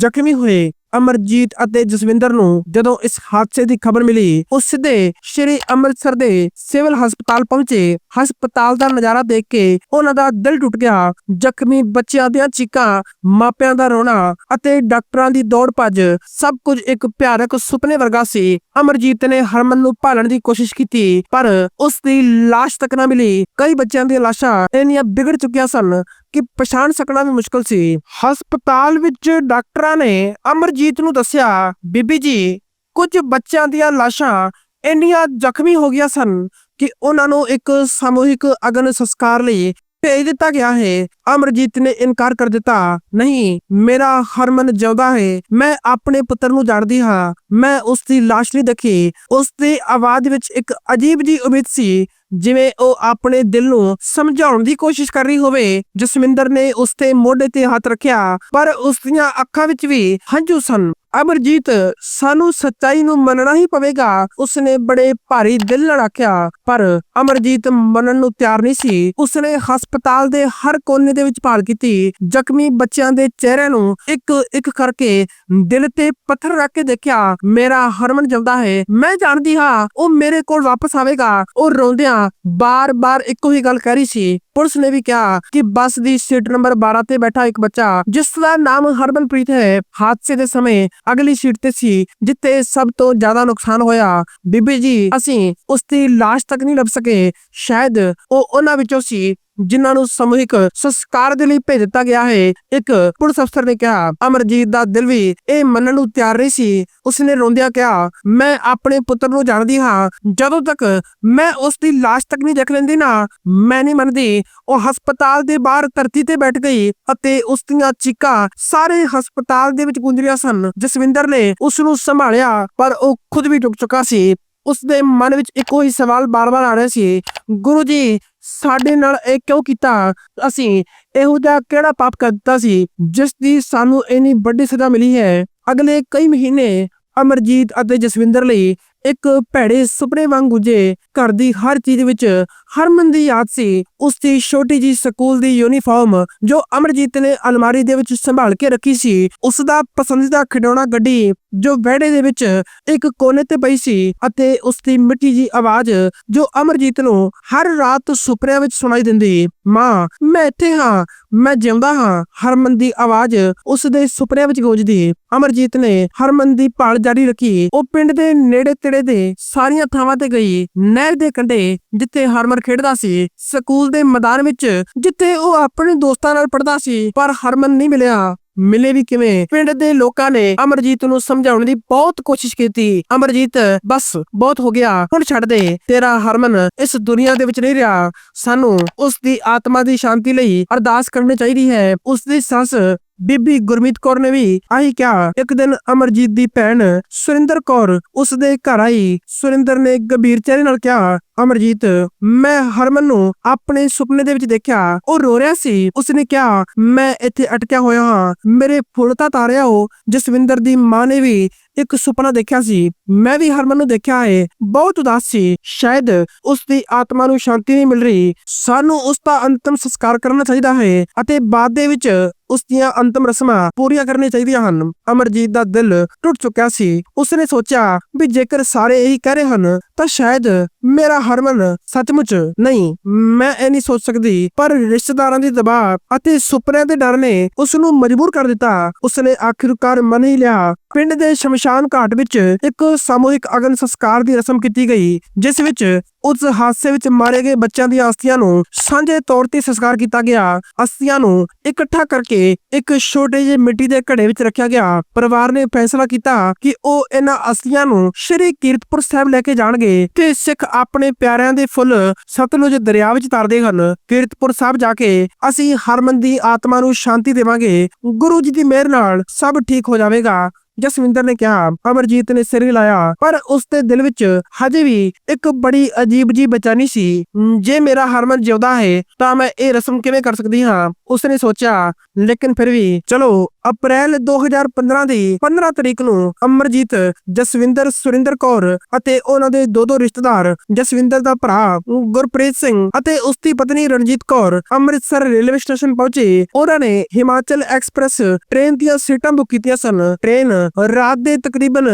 Speaker 1: ਜ਼ਖਮੀ ਹੋਏ। ਅਮਰਜੀਤ ਅਤੇ ਜਸਵਿੰਦਰ ਨੂੰ ਜਦੋਂ ਇਸ ਹਾਦਸੇ ਦੀ ਖਬਰ ਮਿਲੀ, ਉਹ ਸਿੱਧੇ ਸ਼੍ਰੀ ਅੰਮ੍ਰਿਤਸਰ ਦੇ ਸਿਵਲ ਹਸਪਤਾਲ ਪਹੁੰਚੇ। ਹਸਪਤਾਲ ਦਾ ਨਜ਼ਾਰਾ ਦੇਖ ਕੇ ਉਹਨਾਂ ਦਾ ਦਿਲ ਟੁੱਟ ਗਿਆ। ਜ਼ਖਮੀ ਬੱਚਿਆਂ ਦੀਆਂ ਚੀਕਾਂ, ਮਾਪਿਆਂ ਦਾ ਰੋਣਾ ਅਤੇ ਡਾਕਟਰਾਂ ਦੀ ਦੌੜ ਭੱਜ ਸਭ ਕੁਝ ਇੱਕ ਭਿਆਨਕ ਸੁਪਨੇ ਵਰਗਾ ਸੀ। ਅਮਰਜੀਤ ਨੇ ਹਰਮਨ ਨੂੰ ਭਾਲਣ ਦੀ ਕੋਸ਼ਿਸ਼ ਕੀਤੀ, ਪਰ ਉਸ ਦੀ ਲਾਸ਼ ਤੱਕ ਨਾ ਮਿਲੀ। ਕਈ ਬੱਚਿਆਂ ਦੀਆਂ ਲਾਸ਼ਾਂ ਇੰਨੀਆਂ ਵਿਗੜ ਚੁੱਕੀਆਂ ਸਨ ਕਿ ਪਛਾਣ ਸਕਣਾ ਵੀ ਮੁਸ਼ਕਲ ਸੀ। ਹਸਪਤਾਲ ਵਿੱਚ ਡਾਕਟਰਾਂ ਨੇ ਅਮਰਜੀਤ ਨੂੰ ਦੱਸਿਆ, ਬੀਬੀ ਜੀ, ਕੁਝ ਬੱਚਿਆਂ ਦੀਆਂ ਲਾਸ਼ਾਂ ਇੰਨੀਆਂ ਜ਼ਖਮੀ ਹੋ ਗਈਆਂ ਸਨ ਕਿ ਉਹਨਾਂ ਨੂੰ ਇੱਕ ਸਮੂਹਿਕ ਅਗਨ ਸੰਸਕਾਰ ਲਈ ਭੇਜ ਦਿੱਤਾ ਗਿਆ ਹੈ। ਅਮਰਜੀਤ ਨੇ ਇਨਕਾਰ ਕਰ ਦਿੱਤਾ, ਨਹੀਂ, ਮੇਰਾ ਹਰਮਨ ਜਿਉਂਦਾ ਹੈ, ਮੈਂ ਆਪਣੇ ਪੁੱਤਰ ਨੂੰ ਜਾਣਦੀ ਹਾਂ। ਮੈਂ ਉਸ ਦੀ ਲਾਸ਼ ਨਹੀਂ ਦੇਖੀ। ਉਸ ਦੀ ਆਵਾਜ਼ ਵਿੱਚ ਇੱਕ ਅਜੀਬ ਜੀ ਉਮੀਦ ਸੀ ਜਿਵੇਂ ਉਹ ਆਪਣੇ ਦਿਲ ਨੂੰ ਸਮਝਾਉਣ ਦੀ ਕੋਸ਼ਿਸ਼ ਕਰ ਰਹੀ ਹੋਵੇ, ਜਸਵਿੰਦਰ ਨੇ ਉਸ ਤੇ ਮੋਢੇ ਤੇ ਹੱਥ ਰੱਖਿਆ, ਪਰ ਉਸ ਦੀਆਂ ਅੱਖਾਂ ਵਿੱਚ ਵੀ ਹੰਝੂ ਸਨ। ਅਮਰਜੀਤ, ਸਾਨੂੰ ਸੱਚਾਈ ਨੂੰ ਮੰਨਣਾ ਹੀ ਪਵੇਗਾ, ਉਸਨੇ ਬੜੇ ਭਾਰੀ ਦਿਲ ਨਾਲ ਆਖਿਆ, ਪਰ ਅਮਰਜੀਤ ਮੰਨਣ ਨੂੰ ਤਿਆਰ ਨਹੀਂ ਸੀ। ਉਸਨੇ ਹਸਪਤਾਲ ਦੇ ਹਰ ਕੋਨੇ ਦੇ ਵਿੱਚ ਭਾਲ ਕੀਤੀ। ਜ਼ਖਮੀ ਬੱਚਿਆਂ ਦੇ ਚਿਹਰਿਆਂ ਨੂੰ ਇੱਕ ਇੱਕ ਕਰਕੇ ਦਿਲ ਤੇ ਪੱਥਰ ਰੱਖ ਕੇ ਦੇਖਿਆ, ਮੇਰਾ ਹਰਮਨ ਜਿਉਂਦਾ ਹੈ। ਮੈਂ ਜਾਣਦੀ ਹਾਂ, ਉਹ ਮੇਰੇ ਕੋਲ ਵਾਪਸ ਆਵੇਗਾ। ਉਹ ਰੋਂਦਿਆਂ ਬਾਰ-ਬਾਰ ਇੱਕੋ ਹੀ ਗੱਲ ਕਹਿ ਰਹੀ ਸੀ ਪੁਲਿਸ ਨੇ ਵੀ ਕਿਹਾ ਕਿ ਬੱਸ ਦੀ ਸੀਟ ਨੰਬਰ 12 ਤੇ ਬੈਠਾ ਇੱਕ ਬੱਚਾ, ਜਿਸ ਦਾ ਨਾਮ ਹਰਮਨਪ੍ਰੀਤ ਹੈ, ਹਾਦਸੇ ਦੇ ਸਮੇਂ ਅਗਲੀ ਸੀਟ ਤੇ ਸੀ, ਜਿੱਥੇ ਸਭ ਤੋਂ ਜ਼ਿਆਦਾ ਨੁਕਸਾਨ ਹੋਇਆ। ਬੀਬੀ ਜੀ, ਅਸੀਂ ਉਸ ਦੀ ਲਾਸ਼ ਤੱਕ ਨਹੀਂ ਲੱਭ ਸਕੇ। ਸ਼ਾਇਦ ਉਹ ਉਹਨਾਂ ਵਿੱਚੋਂ ਸੀ, ਜਿਨ੍ਹਾਂ ਨੂੰ ਸਮੂਹਿਕ ਸੰਸਕਾਰ ਦੇ ਲਈ ਭੇਜ ਦਿੱਤਾ ਗਿਆ ਹੈ। ਇੱਕ ਪੁਲਿਸ ਅਫਸਰ ਨੇ ਕਿਹਾ, ਅਮਰਜੀਤ ਦਾ ਦਿਲ ਵੀ ਇਹ ਮੰਨਣ ਨੂੰ ਤਿਆਰ ਨਹੀਂ ਸੀ। ਉਸਨੇ ਰੋਂਦਿਆਂ ਕਿਹਾ, ਮੈਂ ਆਪਣੇ ਪੁੱਤਰ ਨੂੰ ਜਾਣਦੀ ਹਾਂ। ਜਦੋਂ ਤੱਕ ਮੈਂ ਉਸ ਦੀ ਲਾਸ਼ ਤੱਕ ਨਹੀਂ ਦੇਖ ਲੈਂਦੀ ਨਾ, ਮੈਂ ਨਹੀਂ ਮੰਨਦੀ। ਉਹ ਹਸਪਤਾਲ ਦੇ ਬਾਹਰ ਧਰਤੀ ਤੇ ਬੈਠ ਗਈ ਅਤੇ ਉਸ ਦੀਆਂ ਚੀਕਾਂ ਸਾਰੇ ਹਸਪਤਾਲ ਦੇ ਵਿੱਚ ਗੂੰਜ ਰਹੀਆਂ ਸਨ। ਜਸਵਿੰਦਰ ਨੇ ਉਸ ਨੂੰ ਸੰਭਾਲਿਆ, ਪਰ ਉਹ ਖੁਦ ਵੀ ਟੁੱਟ ਚੁੱਕਾ ਸੀ। ਉਸ ਦੇ ਮਨ ਵਿੱਚ ਇੱਕੋ ਹੀ ਸਵਾਲ ਬਾਰ-ਬਾਰ ਆ ਰਿਹਾ ਸੀ, ਗੁਰੂ ਜੀ, ਸਾਡੇ ਨਾਲ ਇਹ ਕਿਉਂ ਕੀਤਾ? ਅਸੀਂ ਇਹੋ ਜਿਹਾ ਕਿਹੜਾ ਪਾਪ ਕਰ ਦਿੱਤਾ ਸੀ, ਜਿਸ ਦੀ ਸਾਨੂੰ ਇੰਨੀ ਵੱਡੀ ਸਜ਼ਾ ਮਿਲੀ ਹੈ? ਅਗਲੇ ਕਈ ਮਹੀਨੇ ਅਮਰਜੀਤ ਅਤੇ ਜਸਵਿੰਦਰ ਲਈ ਇੱਕ ਭੈੜੇ ਸੁਪਨੇ ਵਾਂਗ ਗੁਜੇ। ਘਰ ਦੀ ਹਰ ਚੀਜ਼ ਵਿੱਚ ਹਰਮਨ ਦੀ ਯਾਦ ਸੀ। ਉਸ ਦੀ ਛੋਟੀ ਜੀ ਸਕੂਲ ਦੀ ਯੂਨੀਫਾਰਮ ਜੋ ਅਮਰਜੀਤ ਨੇ ਅਲਮਾਰੀ ਦੇ ਵਿੱਚ ਸੰਭਾਲ ਕੇ ਰੱਖੀ ਸੀ ਉਸ ਦਾ ਪਸੰਦੀਦਾ ਖਿਡੌਣਾ ਗੱਡੀ ਜੋ ਵਿਹੜੇ ਦੇ ਵਿੱਚ ਇੱਕ ਕੋਨੇ ਤੇ ਪਈ ਸੀ ਅਤੇ ਉਸ ਦੀ ਮਿੱਠੀ ਜੀ ਆਵਾਜ਼ ਜੋ ਅਮਰਜੀਤ ਨੂੰ ਹਰ ਰਾਤ ਸੁਪਨਿਆਂ ਵਿੱਚ ਸੁਣਾਈ ਦਿੰਦੀ, ਮਾਂ, ਮੈਂ ਇੱਥੇ ਹਾਂ, ਮੈਂ ਜਿਉਂਦਾ ਹਾਂ। ਹਰਮਨ ਦੀ ਆਵਾਜ਼ ਉਸ ਦੇ ਸੁਪਨਿਆਂ ਵਿੱਚ ਗੂੰਜਦੀ। ਅਮਰਜੀਤ ਨੇ ਹਰਮਨ ਦੀ ਭਾਲ ਜਾਰੀ ਰੱਖੀ। ਉਹ ਪਿੰਡ ਦੇ ਨੇੜੇ ਤੇੜੇ ਦੇ ਸਾਰੀਆਂ ਥਾਵਾਂ ਤੇ ਗਈ। ਨਹਿ ਨਹਿਰ ਦੇ ਕੰਢੇ ਜਿੱਥੇ ਹਰਮਨ ਖੇਡਦਾ ਸੀ, ਸਕੂਲ ਦੇ ਮੈਦਾਨ ਵਿੱਚ, ਜਿੱਥੇ ਉਹ ਆਪਣੇ ਦੋਸਤਾਂ ਨਾਲ ਪੜਦਾ ਸੀ, ਪਰ ਹਰਮਨ ਨਹੀਂ ਮਿਲਿਆ। ਮਿਲੇ ਵੀ ਕਿਵੇਂ? ਪਿੰਡ ਦੇ ਲੋਕਾਂ ਨੇ ਅਮਰਜੀਤ ਨੂੰ ਸਮਝਾਉਣ ਦੀ ਬਹੁਤ ਕੋਸ਼ਿਸ਼ ਕੀਤੀ। ਅਮਰਜੀਤ, ਬਸ, ਬਹੁਤ ਹੋ ਗਿਆ, ਹੁਣ ਛੱਡ ਦੇ। ਤੇਰਾ ਹਰਮਨ ਇਸ ਦੁਨੀਆ ਦੇ ਵਿੱਚ ਨਹੀਂ ਰਿਹਾ। ਸਾਨੂੰ ਉਸ ਦੀ ਆਤਮਾ ਦੀ ਸ਼ਾਂਤੀ ਲਈ ਅਰਦਾਸ ਕਰਨੀ ਚਾਹੀਦੀ ਹੈ। ਉਸ ਦੀ ਸੱਸ ਬੀਬੀ ਗੁਰਮੀਤ ਕੌਰ ਨੇ ਵੀ ਆਹੀ ਕਿਹਾ। ਇੱਕ ਦਿਨ ਅਮਰਜੀਤ ਦੀ ਭੈਣ ਸੁਰਿੰਦਰ ਕੌਰ ਉਸ ਦੇ ਘਰ ਆਈ। ਸੁਰਿੰਦਰ ਨੇ ਗੰਭੀਰ ਚਿਹਰੇ ਨਾਲ ਕਿਹਾ ਅਮਰਜੀਤ, ਮੈਂ ਹਰਮਨ ਨੂੰ ਆਪਣੇ ਸੁਪਨੇ ਦੇ ਵਿੱਚ ਦੇਖਿਆ। ਉਹ ਰੋ ਰਿਹਾ ਸੀ। ਉਸਨੇ ਕਿਹਾ, ਮੈਂ ਇੱਥੇ ਅਟਕਿਆ ਹੋਇਆ ਹਾਂ। ਮੇਰੇ ਫੁੱਲ ਤਾਂ ਤਾਰਿਆ ਹੋ। ਜਸਵਿੰਦਰ ਦੀ ਮਾਂ ਨੇ ਵੀ ਇੱਕ ਸੁਪਨਾ ਦੇਖਿਆ ਸੀ। ਮੈਂ ਵੀ ਹਰਮਨ ਨੂੰ ਦੇਖਿਆ ਹੈ ਬਹੁਤ ਉਦਾਸ ਸੀ। ਸ਼ਾਇਦ ਉਸ ਦੀ ਆਤਮਾ ਨੂੰ ਸ਼ਾਂਤੀ ਨਹੀਂ ਮਿਲ ਰਹੀ। ਸਾਨੂੰ ਉਸ ਦਾ ਅੰਤਮ ਸੰਸਕਾਰ ਕਰਨਾ ਚਾਹੀਦਾ ਹੈ ਅਤੇ ਬਾਅਦ ਦੇ ਵਿੱਚ ਉਸ ਦੀਆਂ ਅੰਤਮ ਰਸਮਾਂ ਪੂਰੀਆਂ ਕਰਨੀਆਂ ਚਾਹੀਦੀਆਂ ਹਨ। ਅਮਰਜੀਤ ਦਾ ਦਿਲ ਟੁੱਟ ਚੁੱਕਿਆ ਸੀ। ਉਸਨੇ ਸੋਚਿਆ ਵੀ ਜੇਕਰ ਸਾਰੇ ਇਹੀ ਕਹਿ ਰਹੇ ਹਨ, ਤਾਂ ਸ਼ਾਇਦ ਮੇਰਾ ਹਰਮਨ ਸੱਚਮੁੱਚ ਨਹੀਂ, ਮੈਂ ਇਹ ਨਹੀਂ ਸੋਚ ਸਕਦੀ, ਪਰ ਰਿਸ਼ਤੇਦਾਰਾਂ ਦੀ ਦਬਾਅ ਅਤੇ ਸੁਪਨਿਆਂ ਦੇ ਡਰ ਨੇ ਉਸ ਨੂੰ ਮਜਬੂਰ ਕਰ ਦਿੱਤਾ। ਉਸਨੇ ਆਖਿਰਕਾਰ ਮੰਨ ਹੀ ਲਿਆ ਪਿੰਡ ਦੇ ਸ਼ਮਸ਼ਾਨ ਘਾਟ ਵਿੱਚ ਇੱਕ ਸਮੂਹਿਕ ਅਗਨ ਸੰਸਕਾਰ ਦੀ ਰਸਮ ਕੀਤੀ ਗਈ, ਜਿਸ ਵਿੱਚ ਉਸ ਹਾਦਸੇ ਵਿੱਚ ਮਾਰੇ ਗਏ ਬੱਚਿਆਂ ਦੀਆਂ ਅਸਥੀਆਂ ਨੂੰ ਸਾਂਝੇ ਤੌਰ ਤੇ ਸੰਸਕਾਰ ਕੀਤਾ ਗਿਆ। ਅਸਥੀਆਂ ਨੂੰ ਇਕੱਠਾ ਕਰਕੇ ਇੱਕ ਛੋਟੇ ਜਿਹੇ ਮਿੱਟੀ ਦੇ ਘੜੇ ਵਿੱਚ ਰੱਖਿਆ ਗਿਆ। ਪਰਿਵਾਰ ਨੇ ਫੈਸਲਾ ਕੀਤਾ ਕਿ ਉਹ ਇਹਨਾਂ ਅਸਥੀਆਂ ਨੂੰ ਸ਼੍ਰੀ ਕੀਰਤਪੁਰ ਸਾਹਿਬ ਲੈ ਕੇ ਜਾਣਗੇ ਤੇ ਸਿੱਖ ਆਪਣੇ ਪਿਆਰਿਆਂ ਦੇ ਫੁੱਲ ਸਤਲੁਜ ਦਰਿਆ ਵਿੱਚ ਤਰਦੇ ਹਨ। ਕੀਰਤਪੁਰ ਸਾਹਿਬ ਜਾ ਕੇ ਅਸੀਂ ਹਰਮਨ ਦੀ ਆਤਮਾ ਨੂੰ ਸ਼ਾਂਤੀ ਦੇਵਾਂਗੇ। ਗੁਰੂ ਜੀ ਦੀ ਮਿਹਰ ਨਾਲ ਸਭ ਠੀਕ ਹੋ ਜਾਵੇਗਾ। ਜਸਵਿੰਦਰ ਨੇ ਕਿਹਾ, ਅਮਰਜੀਤ ਨੇ ਸਿਰ ਹਿਲਾਇਆ, ਪਰ ਉਸ ਦੇ ਦਿਲ ਵਿੱਚ ਹਜੇ ਵੀ ਇੱਕ ਬੜੀ ਅਜੀਬ ਜੀ ਬੇਚੈਨੀ ਸੀ। ਜੇ ਮੇਰਾ ਹਰਮਨ ਜਿਉਂਦਾ ਹੈ, ਤਾਂ ਮੈਂ ਇਹ ਰਸਮ ਕਿਵੇਂ ਕਰ ਸਕਦੀ ਹਾਂ? ਉਸਨੇ ਸੋਚਿਆ, ਲੇਕਿਨ ਫਿਰ ਵੀ, ਚਲੋ ਅਪ੍ਰੈਲ 2015 ਦੀ 15 ਤਰੀਕ ਨੂੰ ਅਮਰਜੀਤ, ਜਸਵਿੰਦਰ ਸੁਰਿੰਦਰ ਕੌਰ ਅਤੇ ਉਹਨਾਂ ਦੇ ਦੋ ਦੋ ਰਿਸ਼ਤੇਦਾਰ, ਜਸਵਿੰਦਰ ਦਾ ਭਰਾ ਗੁਰਪ੍ਰੀਤ ਸਿੰਘ ਅਤੇ ਉਸ ਦੀ ਪਤਨੀ ਰਣਜੀਤ ਕੌਰ ਅੰਮ੍ਰਿਤਸਰ ਰੇਲਵੇ ਸਟੇਸ਼ਨ ਪਹੁੰਚੇ। ਉਹਨਾਂ ਨੇ ਹਿਮਾਚਲ ਐਕਸਪ੍ਰੈਸ ਟ੍ਰੇਨ ਦੀਆਂ ਸੀਟਾਂ ਬੁੱਕ ਕੀਤੀਆਂ ਸਨ। ਟ੍ਰੇਨ ਰਾਤ ਦੇ ਤਕਰੀਬਨ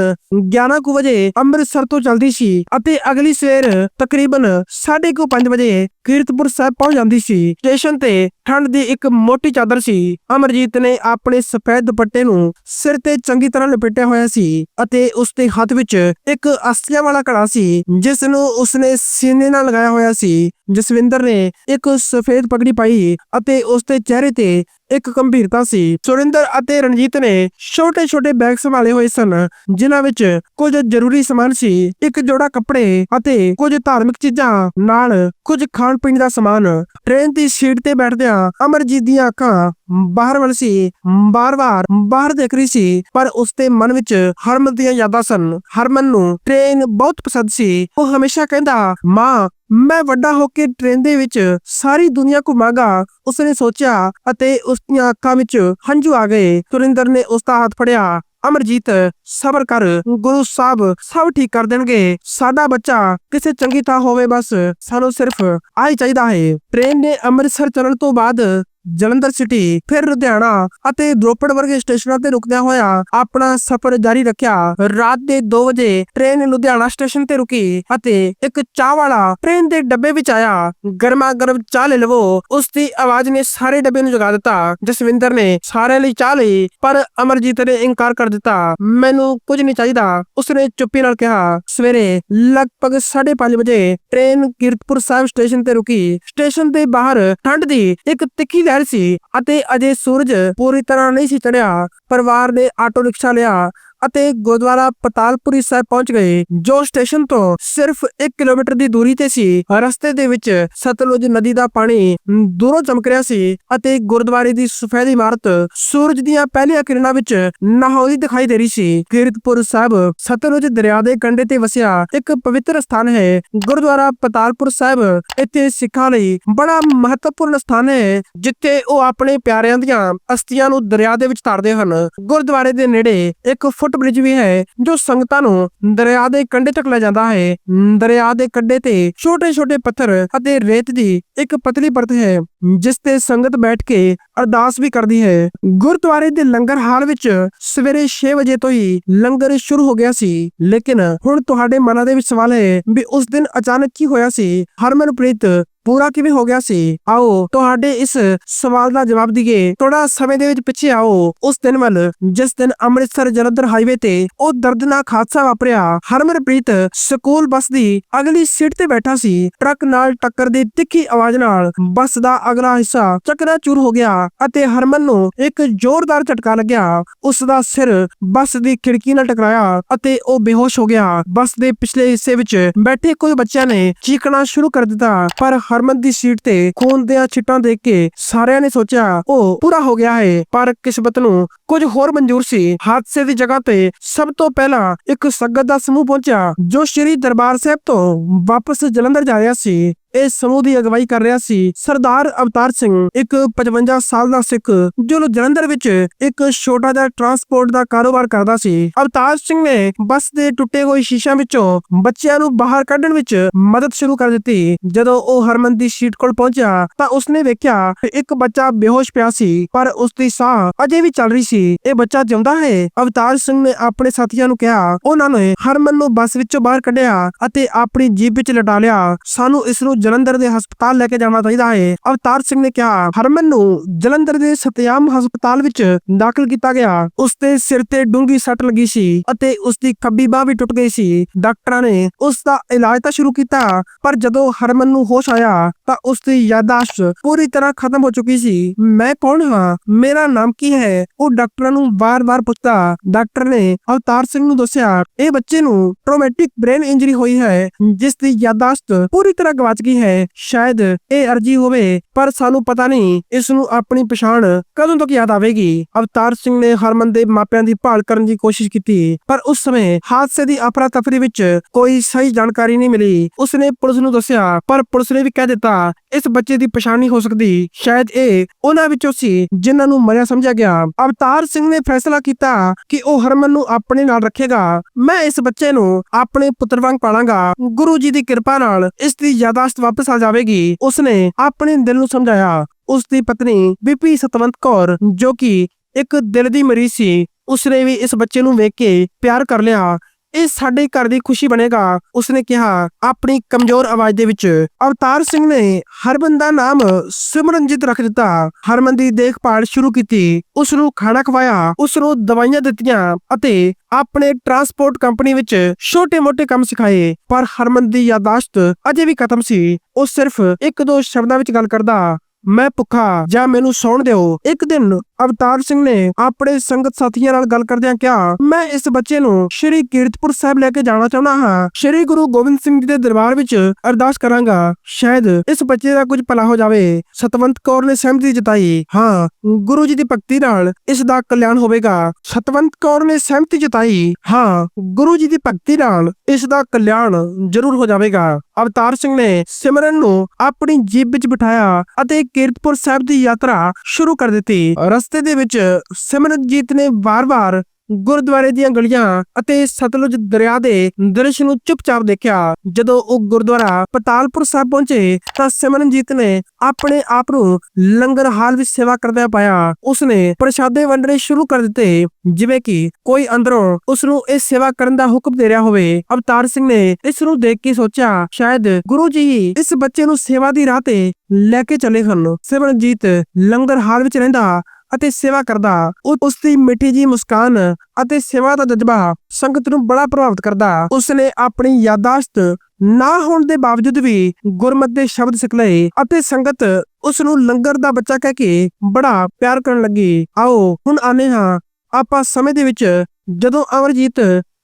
Speaker 1: 11 ਕੁ ਵਜੇ ਅੰਮ੍ਰਿਤਸਰ ਤੋਂ ਚੱਲਦੀ ਸੀ ਅਤੇ ਅਗਲੀ ਸਵੇਰ ਤਕਰੀਬਨ 5:30 ਵਜੇ ਕੀਰਤਪੁਰ ਸਾਹਿਬ ਪਹੁੰਚ ਜਾਂਦੀ ਸੀ। ਸਟੇਸ਼ਨ ਤੇ ਠੰਡ ਦੀ ਇੱਕ ਮੋਟੀ ਚਾਦਰ ਸੀ। ਅਮਰਜੀਤ ਨੇ ਆਪਣੇ ਸਫੈਦ ਦੁਪੱਟੇ ਨੂੰ ਸਿਰ ਤੇ ਚੰਗੀ ਤਰ੍ਹਾਂ ਲਪੇਟਿਆ ਹੋਇਆ ਸੀ ਅਤੇ ਉਸ ਦੇ ਹੱਥ ਵਿੱਚ ਇੱਕ ਅਸਤੀਆਂ ਵਾਲਾ ਘੜਾ ਸੀ ਜਿਸ ਨੂੰ ਉਸਨੇ ਸੀਨੇ ਨਾਲ ਲਗਾਇਆ ਹੋਇਆ ਸੀ। ਜਸਵਿੰਦਰ ਨੇ ਇੱਕ ਸਫੇਦ ਪਗੜੀ ਪਾਈ ਅਤੇ ਉਸ ਦੇ ਚਿਹਰੇ ਤੇ ਇੱਕ ਗੰਭੀਰਤਾ ਸੀ। ਸੁਰਿੰਦਰ ਅਤੇ ਰਣਜੀਤ ਨੇ ਛੋਟੇ-ਛੋਟੇ ਬੈਗ ਸੰਭਾਲੇ ਹੋਏ ਸਨ, ਜਿਨ੍ਹਾਂ ਵਿੱਚ ਕੁਝ ਜ਼ਰੂਰੀ ਸਮਾਨ ਸੀ। ਇੱਕ ਜੋੜਾ ਕੱਪੜੇ ਅਤੇ ਕੁਝ ਧਾਰਮਿਕ ਚੀਜ਼ਾਂ, ਨਾਲ ਕੁਝ ਖਾਣ ਪੀਣ ਦਾ ਸਮਾਨ। ਟ੍ਰੇਨ ਦੀ ਸੀਟ ਤੇ ਬੈਠਦਿਆਂ ਅਮਰਜੀਤ ਦੀਆਂ ਅੱਖਾਂ ਬਾਹਰ ਵੱਲ ਸੀ। ਬਾਰ-ਬਾਰ ਬਾਹਰ ਦੇਖ ਰਹੀ ਸੀ, ਪਰ ਉਸਦੇ ਮਨ ਵਿੱਚ ਹਰਮਨ ਦੀਆਂ ਯਾਦਾਂ ਸਨ। ਹਰਮਨ ਨੂੰ ਟ੍ਰੇਨ ਬਹੁਤ ਪਸੰਦ ਸੀ। ਉਹ ਹਮੇਸ਼ਾ ਕਹਿੰਦਾ, ਮਾਂ ਮੈਂ ਵੱਡਾ ਹੋ ਕੇ ਟ੍ਰੇਨ ਦੇ ਵਿੱਚ ਸਾਰੀ ਦੁਨੀਆ ਘੁਮਾਂਗਾ, ਉਸਨੇ ਸੋਚਿਆ ਅਤੇ ਉਸ ਦੀਆਂ ਅੱਖਾਂ ਵਿੱਚ ਹੰਝੂ ਆ ਗਏ। ਸੁਰਿੰਦਰ ਨੇ ਉਸ ਦਾ ਹੱਥ ਫੜਿਆ। ਅਮਰਜੀਤ, ਸਬਰ ਕਰ, ਗੁਰੂ ਸਾਹਿਬ ਸਭ ਠੀਕ ਕਰ ਦੇਣਗੇ। ਸਾਡਾ ਬੱਚਾ ਕਿਸੇ ਚੰਗੀ ਥਾਂ ਹੋਵੇ ਬਸ, ਸਾਨੂੰ ਸਿਰਫ ਆਹੀ ਚਾਹੀਦਾ ਹੈ। ਟ੍ਰੇਨ ਨੇ ਅੰਮ੍ਰਿਤਸਰ ਚੱਲਣ ਤੋਂ ਬਾਅਦ ਜਲੰਧਰ ਸਿਟੀ, ਫਿਰ ਲੁਧਿਆਣਾ ਅਤੇ ਦ੍ਰੋਪੜ ਵਰਗੇ ਸਟੇਸ਼ਨਾਂ ਤੇ ਰੁਕਦਿਆਂ ਹੋਇਆ ਆਪਣਾ ਸਫ਼ਰ ਜਾਰੀ ਰੱਖਿਆ। ਰਾਤ ਦੇ 2 ਵਜੇ ਟ੍ਰੇਨ ਲੁਧਿਆਣਾ ਸਟੇਸ਼ਨ ਤੇ ਰੁਕੀ ਅਤੇ ਇੱਕ ਚਾਹ ਵਾਲਾ ਟ੍ਰੇਨ ਦੇ ਡੱਬੇ ਵਿੱਚ ਆਇਆ। ਗਰਮਾ ਗਰਮ ਚਾਹ ਲੈ ਲਵੋ, ਉਸ ਦੀ ਆਵਾਜ਼ ਨੇ ਸਾਰੇ ਡੱਬੇ ਨੂੰ ਜਗਾ ਦਿੱਤਾ। ਜਸਵਿੰਦਰ ਨੇ ਸਾਰਿਆਂ ਲਈ ਚਾਹ ਲਈ, ਪਰ ਅਮਰਜੀਤ ਨੇ ਇਨਕਾਰ ਕਰ ਦਿੱਤਾ। ਮੈਨੂੰ ਕੁਝ ਨਹੀਂ ਚਾਹੀਦਾ, ਉਸਨੇ ਚੁੱਪੀ ਨਾਲ ਕਿਹਾ। ਸਵੇਰੇ ਲਗਭਗ 5:30 ਵਜੇ ਟ੍ਰੇਨ ਕੀਰਤਪੁਰ ਸਾਹਿਬ ਸਟੇਸ਼ਨ ਤੇ ਰੁਕੀ। ਸਟੇਸ਼ਨ ਦੇ ਬਾਹਰ ਠੰਡ ਦੀ ਇੱਕ ਤਿੱਖੀ ਲਹਿਰ ਸੀ ਅਤੇ ਅਜੇ ਸੂਰਜ ਪੂਰੀ ਤਰ੍ਹਾਂ ਨਹੀਂ ਸੀ ਚੜਿਆ ਪਰਿਵਾਰ ਨੇ ਆਟੋ ਰਿਕਸ਼ਾ ਲਿਆ ਅਤੇ ਗੁਰਦੁਆਰਾ ਪਤਾਲਪੁਰੀ ਸਾਹਿਬ ਪਹੁੰਚ ਗਏ, ਜੋ ਸਟੇਸ਼ਨ ਤੋਂ ਸਿਰਫ 1 ਕਿਲੋਮੀਟਰ ਦੀ ਦੂਰੀ ਤੇ ਸੀ। ਰਸਤੇ ਦੇ ਵਿੱਚ ਸਤਲੁਜ ਨਦੀ ਦਾ ਪਾਣੀ ਦੂਰੋਂ ਚਮਕ ਰਿਹਾ ਸੀ ਅਤੇ ਗੁਰਦੁਆਰੇ ਦੀ ਸਫੈਦ ਇਮਾਰਤ ਸੂਰਜ ਦੀਆਂ ਪਹਿਲੀਆਂ ਕਿਰਨਾਂ ਵਿੱਚ ਨਹਾਉਂਦੀ ਦਿਖਾਈ ਦੇ ਰਹੀ ਸੀ। ਕੀਰਤਪੁਰ ਸਾਹਿਬ, ਸਤਲੁਜ ਦਰਿਆ ਦੇ ਕੰਢੇ ਤੇ ਵਸਿਆ ਇੱਕ ਪਵਿੱਤਰ ਸਥਾਨ ਹੈ। ਗੁਰਦੁਆਰਾ ਪਤਾਲਪੁਰ ਸਾਹਿਬ ਇੱਥੇ ਸਿੱਖਾਂ ਲਈ ਬੜਾ ਮਹੱਤਵਪੂਰਨ ਸਥਾਨ ਹੈ, ਜਿੱਥੇ ਉਹ ਆਪਣੇ ਪਿਆਰਿਆਂ ਦੀਆਂ ਅਸਥੀਆਂ ਨੂੰ ਦਰਿਆ ਦੇ ਵਿੱਚ ਧਰਦੇ ਹਨ। ਗੁਰਦੁਆਰੇ ਦੇ ਨੇੜੇ ਇੱਕ ਫੁੱਟ ਬ੍ਰਿਜ ਵੀ ਹੈ, ਜੋ ਸੰਗਤਾਂ ਨੂੰ ਦਰਿਆ ਦੇ ਕੰਢੇ ਤੱਕ ਲੈ ਜਾਂਦਾ ਹੈ। ਦਰਿਆ ਦੇ ਕੰਢੇ ਤੇ ਛੋਟੇ-ਛੋਟੇ ਪੱਥਰ ਅਤੇ ਰੇਤ ਦੀ ਇੱਕ ਪਤਲੀ ਪਰਤ ਹੈ, ਜਿਸ ਤੇ ਸੰਗਤ ਬੈਠ ਕੇ ਅਰਦਾਸ ਵੀ ਕਰਦੀ ਹੈ। ਗੁਰਦੁਆਰੇ ਦੇ ਲੰਗਰ ਹਾਲ ਵਿੱਚ ਸਵੇਰੇ 6 ਵਜੇ ਤੋਂ ਹੀ ਲੰਗਰ ਸ਼ੁਰੂ ਹੋ ਗਿਆ ਸੀ। ਲੇਕਿਨ ਹੁਣ ਤੁਹਾਡੇ ਮਨਾਂ ਦੇ ਵਿੱਚ ਸਵਾਲ ਹੈ ਵੀ ਉਸ ਦਿਨ ਅਚਾਨਕ ਕੀ ਹੋਇਆ ਸੀ? ਹਰਮਨਪ੍ਰੀਤ ਪੂਰਾ ਕਿਵੇਂ ਹੋ ਗਿਆ ਸੀ? ਆਓ, ਤੁਹਾਡੇ ਇਸ ਸਵਾਲ ਦਾ ਜਵਾਬ ਦਈਏ ਥੋੜਾ ਸਮੇਂ ਦੇ ਵਿੱਚ ਪਿੱਛੇ ਆਓ। ਉਸ ਦਿਨ ਵੱਲ, ਜਿਸ ਦਿਨ ਅੰਮ੍ਰਿਤਸਰ ਜਲੰਧਰ ਹਾਈਵੇ ਤੇ ਉਹ ਦਰਦਨਾਕ ਹਾਦਸਾ ਵਾਪਰਿਆ, ਹਰਮਨਪ੍ਰੀਤ ਸਕੂਲ ਬੱਸ ਦੀ ਅਗਲੀ ਸੀਟ ਤੇ ਬੈਠਾ ਸੀ। ਟਰੱਕ ਨਾਲ ਟੱਕਰ ਦੀ ਤਿੱਖੀ ਆਵਾਜ਼ ਨਾਲ ਬੱਸ ਦਾ ਅਗਲਾ ਹਿੱਸਾ ਚਕਨਾਚੂਰ ਹੋ ਗਿਆ ਅਤੇ ਹਰਮਨ ਨੂੰ ਇੱਕ ਜ਼ੋਰਦਾਰ ਝਟਕਾ ਲੱਗਿਆ। ਉਸ ਦਾ ਸਿਰ ਬੱਸ ਦੀ ਖਿੜਕੀ ਨਾਲ ਟਕਰਾਇਆ ਅਤੇ ਉਹ ਬੇਹੋਸ਼ ਹੋ ਗਿਆ। ਬੱਸ ਦੇ ਪਿਛਲੇ ਹਿੱਸੇ ਵਿੱਚ ਬੈਠੇ ਕੁਝ ਬੱਚਿਆਂ ਨੇ ਚੀਕਣਾ ਸ਼ੁਰੂ ਕਰ ਦਿੱਤਾ, ਪਰ ਹਰਮਨ ਦੀ ਸੀਟ ਤੇ ਖੂਨ ਦੀਆਂ ਛਿੱਟਾਂ ਦੇਖ ਕੇ ਸਾਰਿਆਂ ਨੇ ਸੋਚਿਆ ਉਹ ਪੂਰਾ ਹੋ ਗਿਆ ਹੈ ਪਰ ਕਿਸਮਤ ਨੂੰ ਕੁਝ ਹੋਰ ਮਨਜ਼ੂਰ ਸੀ। ਹਾਦਸੇ ਦੀ ਜਗ੍ਹਾ ਤੇ ਸਭ ਤੋਂ ਪਹਿਲਾਂ ਇੱਕ ਸੰਗਤ ਦਾ ਸਮੂਹ ਪਹੁੰਚਿਆ, ਜੋ ਸ਼੍ਰੀ ਦਰਬਾਰ ਸਾਹਿਬ ਤੋਂ ਵਾਪਸ ਜਲੰਧਰ ਜਾ ਰਿਹਾ ਸੀ। ਇਸ ਸਮੂਹ ਦੀ ਅਗਵਾਈ ਕਰ ਰਿਹਾ ਸੀ ਸਰਦਾਰ ਅਵਤਾਰ ਸਿੰਘ, ਇੱਕ 55 ਸਾਲ ਦਾ ਸਿੱਖ, ਜੋ ਜਲੰਧਰ ਵਿੱਚ ਇੱਕ ਛੋਟਾ ਜਿਹਾ ਟਰਾਂਸਪੋਰਟ ਦਾ ਕਾਰੋਬਾਰ ਕਰਦਾ ਸੀ। ਅਵਤਾਰ ਸਿੰਘ ਨੇ ਬੱਸ ਦੇ ਟੁੱਟੇ ਹੋਏ ਸ਼ੀਸ਼ਿਆਂ ਵਿੱਚੋਂ ਬੱਚਿਆਂ ਨੂੰ ਬਾਹਰ ਕੱਢਣ ਵਿੱਚ ਮਦਦ ਸ਼ੁਰੂ ਕਰ ਦਿੱਤੀ। ਜਦੋਂ ਉਹ ਹਰਮਨ ਦੀ ਸੀਟ ਕੋਲ ਪਹੁੰਚਿਆ, ਤਾਂ ਉਸਨੇ ਵੇਖਿਆ ਕਿ ਇੱਕ ਬੱਚਾ ਬੇਹੋਸ਼ ਪਿਆ ਸੀ, ਪਰ ਉਸ ਦੀ ਸਾਹ ਅਜੇ ਵੀ ਚੱਲ ਰਹੀ ਸੀ। ਇਹ ਬੱਚਾ ਜਿਉਂਦਾ ਹੈ? ਅਵਤਾਰ ਸਿੰਘ ਨੇ ਆਪਣੇ ਸਾਥੀਆਂ ਨੂੰ ਕਿਹਾ, ਉਹਨਾਂ ਨੇ ਹਰਮਨ ਨੂੰ ਬੱਸ ਵਿੱਚੋਂ ਬਾਹਰ ਕੱਢਿਆ ਅਤੇ ਆਪਣੀ ਜੀਬ ਵਿੱਚ ਲਟਾ ਲਿਆ। ਸਾਨੂੰ ਇਸ ਨੂੰ ਜਲੰਧਰ ਦੇ ਹਸਪਤਾਲ ਲੈ ਕੇ ਜਾਣਾ ਚਾਹੀਦਾ ਹੈ। ਅਵਤਾਰ ਸਿੰਘ ਨੇ ਕਿਹਾ, ਹਰਮਨ ਨੂੰ ਜਲੰਧਰ ਦੇ ਸਤਿਆਮ ਹਸਪਤਾਲ ਵਿੱਚ ਦਾਖਲ ਕੀਤਾ ਗਿਆ। ਉਸ ਦੇ ਸਿਰ ਤੇ ਡੂੰਗੀ ਸੱਟ ਲੱਗੀ ਸੀ ਅਤੇ ਉਸ ਦੀ ਖੱਬੀ ਬਾਹ ਵੀ ਟੁੱਟ ਗਈ ਸੀ। ਡਾਕਟਰਾਂ ਨੇ ਉਸ ਦਾ ਇਲਾਜ ਤਾਂ ਸ਼ੁਰੂ ਕੀਤਾ, ਪਰ ਜਦੋਂ ਹਰਮਨ ਨੂੰ ਹੋਸ਼ ਆਇਆ, ਤਾਂ ਉਸ ਦੀ ਯਾਦਾਸ਼ਤ ਪੂਰੀ ਤਰ੍ਹਾਂ ਖਤਮ ਹੋ ਚੁੱਕੀ ਸੀ। ਮੈਂ ਕੌਣ ਹਾਂ? ਮੇਰਾ ਨਾਮ ਕੀ ਹੈ? ਉਹ ਡਾਕਟਰਾਂ ਨੂੰ ਵਾਰ ਵਾਰ ਪੁੱਛਦਾ। ਡਾਕਟਰ ਨੇ ਅਵਤਾਰ ਸਿੰਘ ਨੂੰ ਦੱਸਿਆ, ਇਹ ਬੱਚੇ ਨੂੰ ਟ੍ਰੋਮੈਟਿਕ ਬ੍ਰੇਨ ਇੰਜਰੀ ਹੋਈ ਹੈ ਜਿਸ ਦੀ ਯਾਦਾਸ਼ਤ ਪੂਰੀ ਤਰ੍ਹਾਂ ਗਵਾਚ ਗਈ ਹੈ, ਸ਼ਾਇਦ ਇਹ ਅਰਜੀ ਹੋਵੇ, ਪਰ ਸਾਨੂੰ ਪਤਾ ਨਹੀਂ ਇਸ ਨੂੰ ਆਪਣੀ ਪਛਾਣ ਕਦੋਂ ਤੱਕ ਯਾਦ ਆਵੇਗੀ। ਅਵਤਾਰ ਸਿੰਘ ਨੇ ਹਰਮਨ ਦੇ ਮਾਪਿਆਂ ਦੀ ਭਾਲ ਕਰਨ ਦੀ ਕੋਸ਼ਿਸ਼ ਕੀਤੀ, ਪਰ ਉਸ ਸਮੇਂ ਹਾਦਸੇ ਦੀ ਅਫਰਾ ਤਫਰੀ ਵਿੱਚ ਕੋਈ ਸਹੀ ਜਾਣਕਾਰੀ ਨਹੀਂ ਮਿਲੀ। ਉਸਨੇ ਪੁਲਿਸ ਨੂੰ ਦੱਸਿਆ, ਪਰ ਪੁਲਿਸ ਨੇ ਵੀ ਕਹਿ ਦਿੱਤਾ, ਇਸ ਬੱਚੇ ਦੀ ਪਛਾਣ ਨਹੀਂ ਹੋ ਸਕਦੀ। ਸ਼ਾਇਦ ਇਹ ਉਹਨਾਂ ਵਿੱਚੋਂ ਸੀ ਜਿਨ੍ਹਾਂ ਨੂੰ ਮਰਿਆ ਸਮਝਿਆ ਗਿਆ। ਅਵਤਾਰ ਸਿੰਘ ਨੇ ਫੈਸਲਾ ਕੀਤਾ ਕਿ ਉਹ ਹਰਮਨ ਨੂੰ ਆਪਣੇ ਨਾਲ ਰੱਖੇਗਾ। ਮੈਂ ਇਸ ਬੱਚੇ ਨੂੰ ਆਪਣੇ ਪੁੱਤਰ ਵਾਂਗ ਪਾਲਾਂਗਾ। ਗੁਰੂ ਜੀ ਦੀ ਕਿਰਪਾ ਨਾਲ ਇਸ ਦੀ ਯਾਦਾਸ਼ਤ ਵਾਪਸ ਆ ਜਾਵੇਗੀ। ਉਸਨੇ ਆਪਣੇ ਦਿਲ ਨੂੰ ਸਮਝਾਇਆ। ਉਸ ਦੀ ਪਤਨੀ ਬੀਪੀ ਸਤਵੰਤ ਕੌਰ, ਜੋ ਕਿ ਇੱਕ ਦਿਲ ਦੀ ਮਰੀਜ਼ ਸੀ, ਉਸਨੇ ਵੀ ਇਸ ਬੱਚੇ ਨੂੰ ਵੇਖ ਕੇ ਪਿਆਰ ਕਰ ਲਿਆ। ਇਹ ਸਾਡੇ ਘਰ ਦੀ ਖੁਸ਼ੀ ਬਣੇਗਾ। ਉਸਨੇ ਕਿਹਾ, ਆਪਣੀ ਕਮਜ਼ੋਰ ਆਵਾਜ਼ ਦੇ ਵਿੱਚ ਅਵਤਾਰ ਸਿੰਘ ਨੇ ਹਰਮਨ ਦਾ ਨਾਮ ਸਿਮਰਨਜੀਤ ਰੱਖ ਦਿੱਤਾ। ਹਰਮਨ ਦੀ ਦੇਖਭਾਲ ਸ਼ੁਰੂ ਕੀਤੀ। ਉਸ ਨੂੰ ਖਾਣਾ ਖਵਾਇਆ। ਉਸ ਨੂੰ ਦਵਾਈਆਂ ਦਿੱਤੀਆਂ ਅਤੇ ਆਪਣੇ ਟਰਾਂਸਪੋਰਟ ਕੰਪਨੀ ਵਿੱਚ ਛੋਟੇ-ਮੋਟੇ ਕੰਮ ਸਿਖਾਏ। ਪਰ ਹਰਮਨ ਦੀ ਯਾਦਾਸ਼ਤ ਅਜੇ ਵੀ ਖਤਮ ਸੀ। ਉਹ ਸਿਰਫ ਇੱਕ ਦੋ ਸ਼ਬਦਾਂ ਵਿੱਚ ਗੱਲ ਕਰਦਾ, ਮੈਂ ਭੁੱਖਾ, ਜਾਂ ਮੈਨੂੰ ਸੌਣ ਦਿਓ। ਇੱਕ ਦਿਨ ਅਵਤਾਰ ਸਿੰਘ ਨੇ ਆਪਣੇ ਸੰਗਤ ਸਾਥੀਆਂ ਨਾਲ ਗੱਲ ਕਰਦਿਆਂ ਕਿਹਾ, ਮੈਂ ਇਸ ਬੱਚੇ ਨੂੰ ਸ਼੍ਰੀ ਕੀਰਤਪੁਰ ਸਾਹਿਬ ਲੈ ਕੇ ਜਾਣਾ ਚਾਹੁੰਦਾ ਹਾਂ। ਸ਼੍ਰੀ ਗੁਰੂ ਗੋਬਿੰਦ ਸਿੰਘ ਜੀ ਦੇ ਦਰਬਾਰ ਵਿੱਚ ਅਰਦਾਸ ਕਰਾਂਗਾ। ਸ਼ਾਇਦ ਇਸ ਬੱਚੇ ਦਾ ਕੁਝ ਭਲਾ ਹੋ ਜਾਵੇ। ਸਤਵੰਤ ਕੌਰ ਨੇ ਸਹਿਮਤੀ ਜਤਾਈ। ਹਾਂ, ਗੁਰੂ ਜੀ ਦੀ ਭਗਤੀ ਨਾਲ ਇਸ ਦਾ ਕਲਿਆਣ ਹੋਵੇਗਾ। ਸਤਵੰਤ ਕੌਰ ਨੇ ਸਹਿਮਤੀ ਜਤਾਈ। ਹਾਂ, ਗੁਰੂ ਜੀ ਦੀ ਭਗਤੀ ਨਾਲ ਇਸ ਦਾ ਕਲਿਆਣ ਜ਼ਰੂਰ ਹੋ ਜਾਵੇਗਾ। ਅਵਤਾਰ ਸਿੰਘ ਨੇ ਸਿਮਰਨ ਨੂੰ ਆਪਣੀ ਜੀਬ ਵਿੱਚ ਬਿਠਾਇਆ ਅਤੇ ਕੀਰਤਪੁਰ ਸਾਹਿਬ ਦੀ ਯਾਤਰਾ ਸ਼ੁਰੂ ਕਰ ਦਿੱਤੀ। ਰਸਤੇ ਦੇ ਵਿੱਚ ਸਿਮਰਨਜੀਤ ਨੇ ਵਾਰ-ਵਾਰ ਗੁਰਦੁਆਰੇ ਦੀਆਂ ਗਲੀਆਂ ਅਤੇ ਸਤਲੁਜ ਦਰਿਆ ਦੇ ਦ੍ਰਿਸ਼ ਨੂੰ ਚੁੱਪਚਾਪ ਦੇਖਿਆ। ਜਦੋਂ ਉਹ ਗੁਰਦੁਆਰਾ ਪਤਾਲਪੁਰ ਸਾਹਿਬ ਪਹੁੰਚੇ ਤਾਂ ਸਿਮਰਨਜੀਤ ਨੇ ਆਪਣੇ ਆਪ ਨੂੰ ਲੰਗਰ ਹਾਲ ਵਿੱਚ ਸੇਵਾ ਕਰਦਿਆਂ ਪਾਇਆ। ਉਸਨੇ ਪ੍ਰਸ਼ਾਦੇ ਵੰਡਣੇ ਸ਼ੁਰੂ ਕਰ ਦਿੱਤੇ, ਜਿਵੇਂ ਕਿ ਕੋਈ ਅੰਦਰੋਂ ਉਸ ਨੂੰ ਇਹ ਸੇਵਾ ਕਰਨ ਦਾ ਹੁਕਮ ਦੇ ਰਿਹਾ ਹੋਵੇ। ਅਵਤਾਰ ਸਿੰਘ ਨੇ ਇਸ ਨੂੰ ਦੇਖ ਕੇ ਸੋਚਿਆ, ਸ਼ਾਇਦ ਗੁਰੂ ਜੀ ਇਸ ਬੱਚੇ ਨੂੰ ਸੇਵਾ ਦੀ ਰਾਹ ਤੇ ਲੈ ਕੇ ਚੱਲੇ ਹਨ ਸਿਮਰਨਜੀਤ ਲੰਗਰ ਹਾਲ ਵਿੱਚ ਰਹਿੰਦਾ ਅਤੇ ਸੇਵਾ ਕਰਦਾ ਉਹ ਉਸ ਦੀ ਮਿੱਠੀ ਜੀ ਮੁਸਕਾਨ ਅਤੇ ਸੇਵਾ ਦਾ ਜਜ਼ਬਾ ਸੰਗਤ ਨੂੰ ਬੜਾ ਪ੍ਰਭਾਵਿਤ ਕਰਦਾ ਉਸਨੇ ਆਪਣੀ ਯਾਦਾਸ਼ਤ ਨਾ ਹੋਣ ਦੇ ਬਾਵਜੂਦ ਵੀ ਗੁਰਮਤਿ ਦੇ ਸ਼ਬਦ ਸਿੱਖ ਲਏ ਅਤੇ ਸੰਗਤ ਉਸ ਨੂੰ ਲੰਗਰ ਦਾ ਬੱਚਾ ਕਹਿ ਕੇ ਬੜਾ ਪਿਆਰ ਕਰਨ ਲੱਗੀ। ਆਓ, ਹੁਣ ਆਨੇ ਹਾਂ। ਆਪਾਂ ਸਮੇਂ ਦੇ ਵਿੱਚ ਜਦੋਂ ਅਮਰਜੀਤ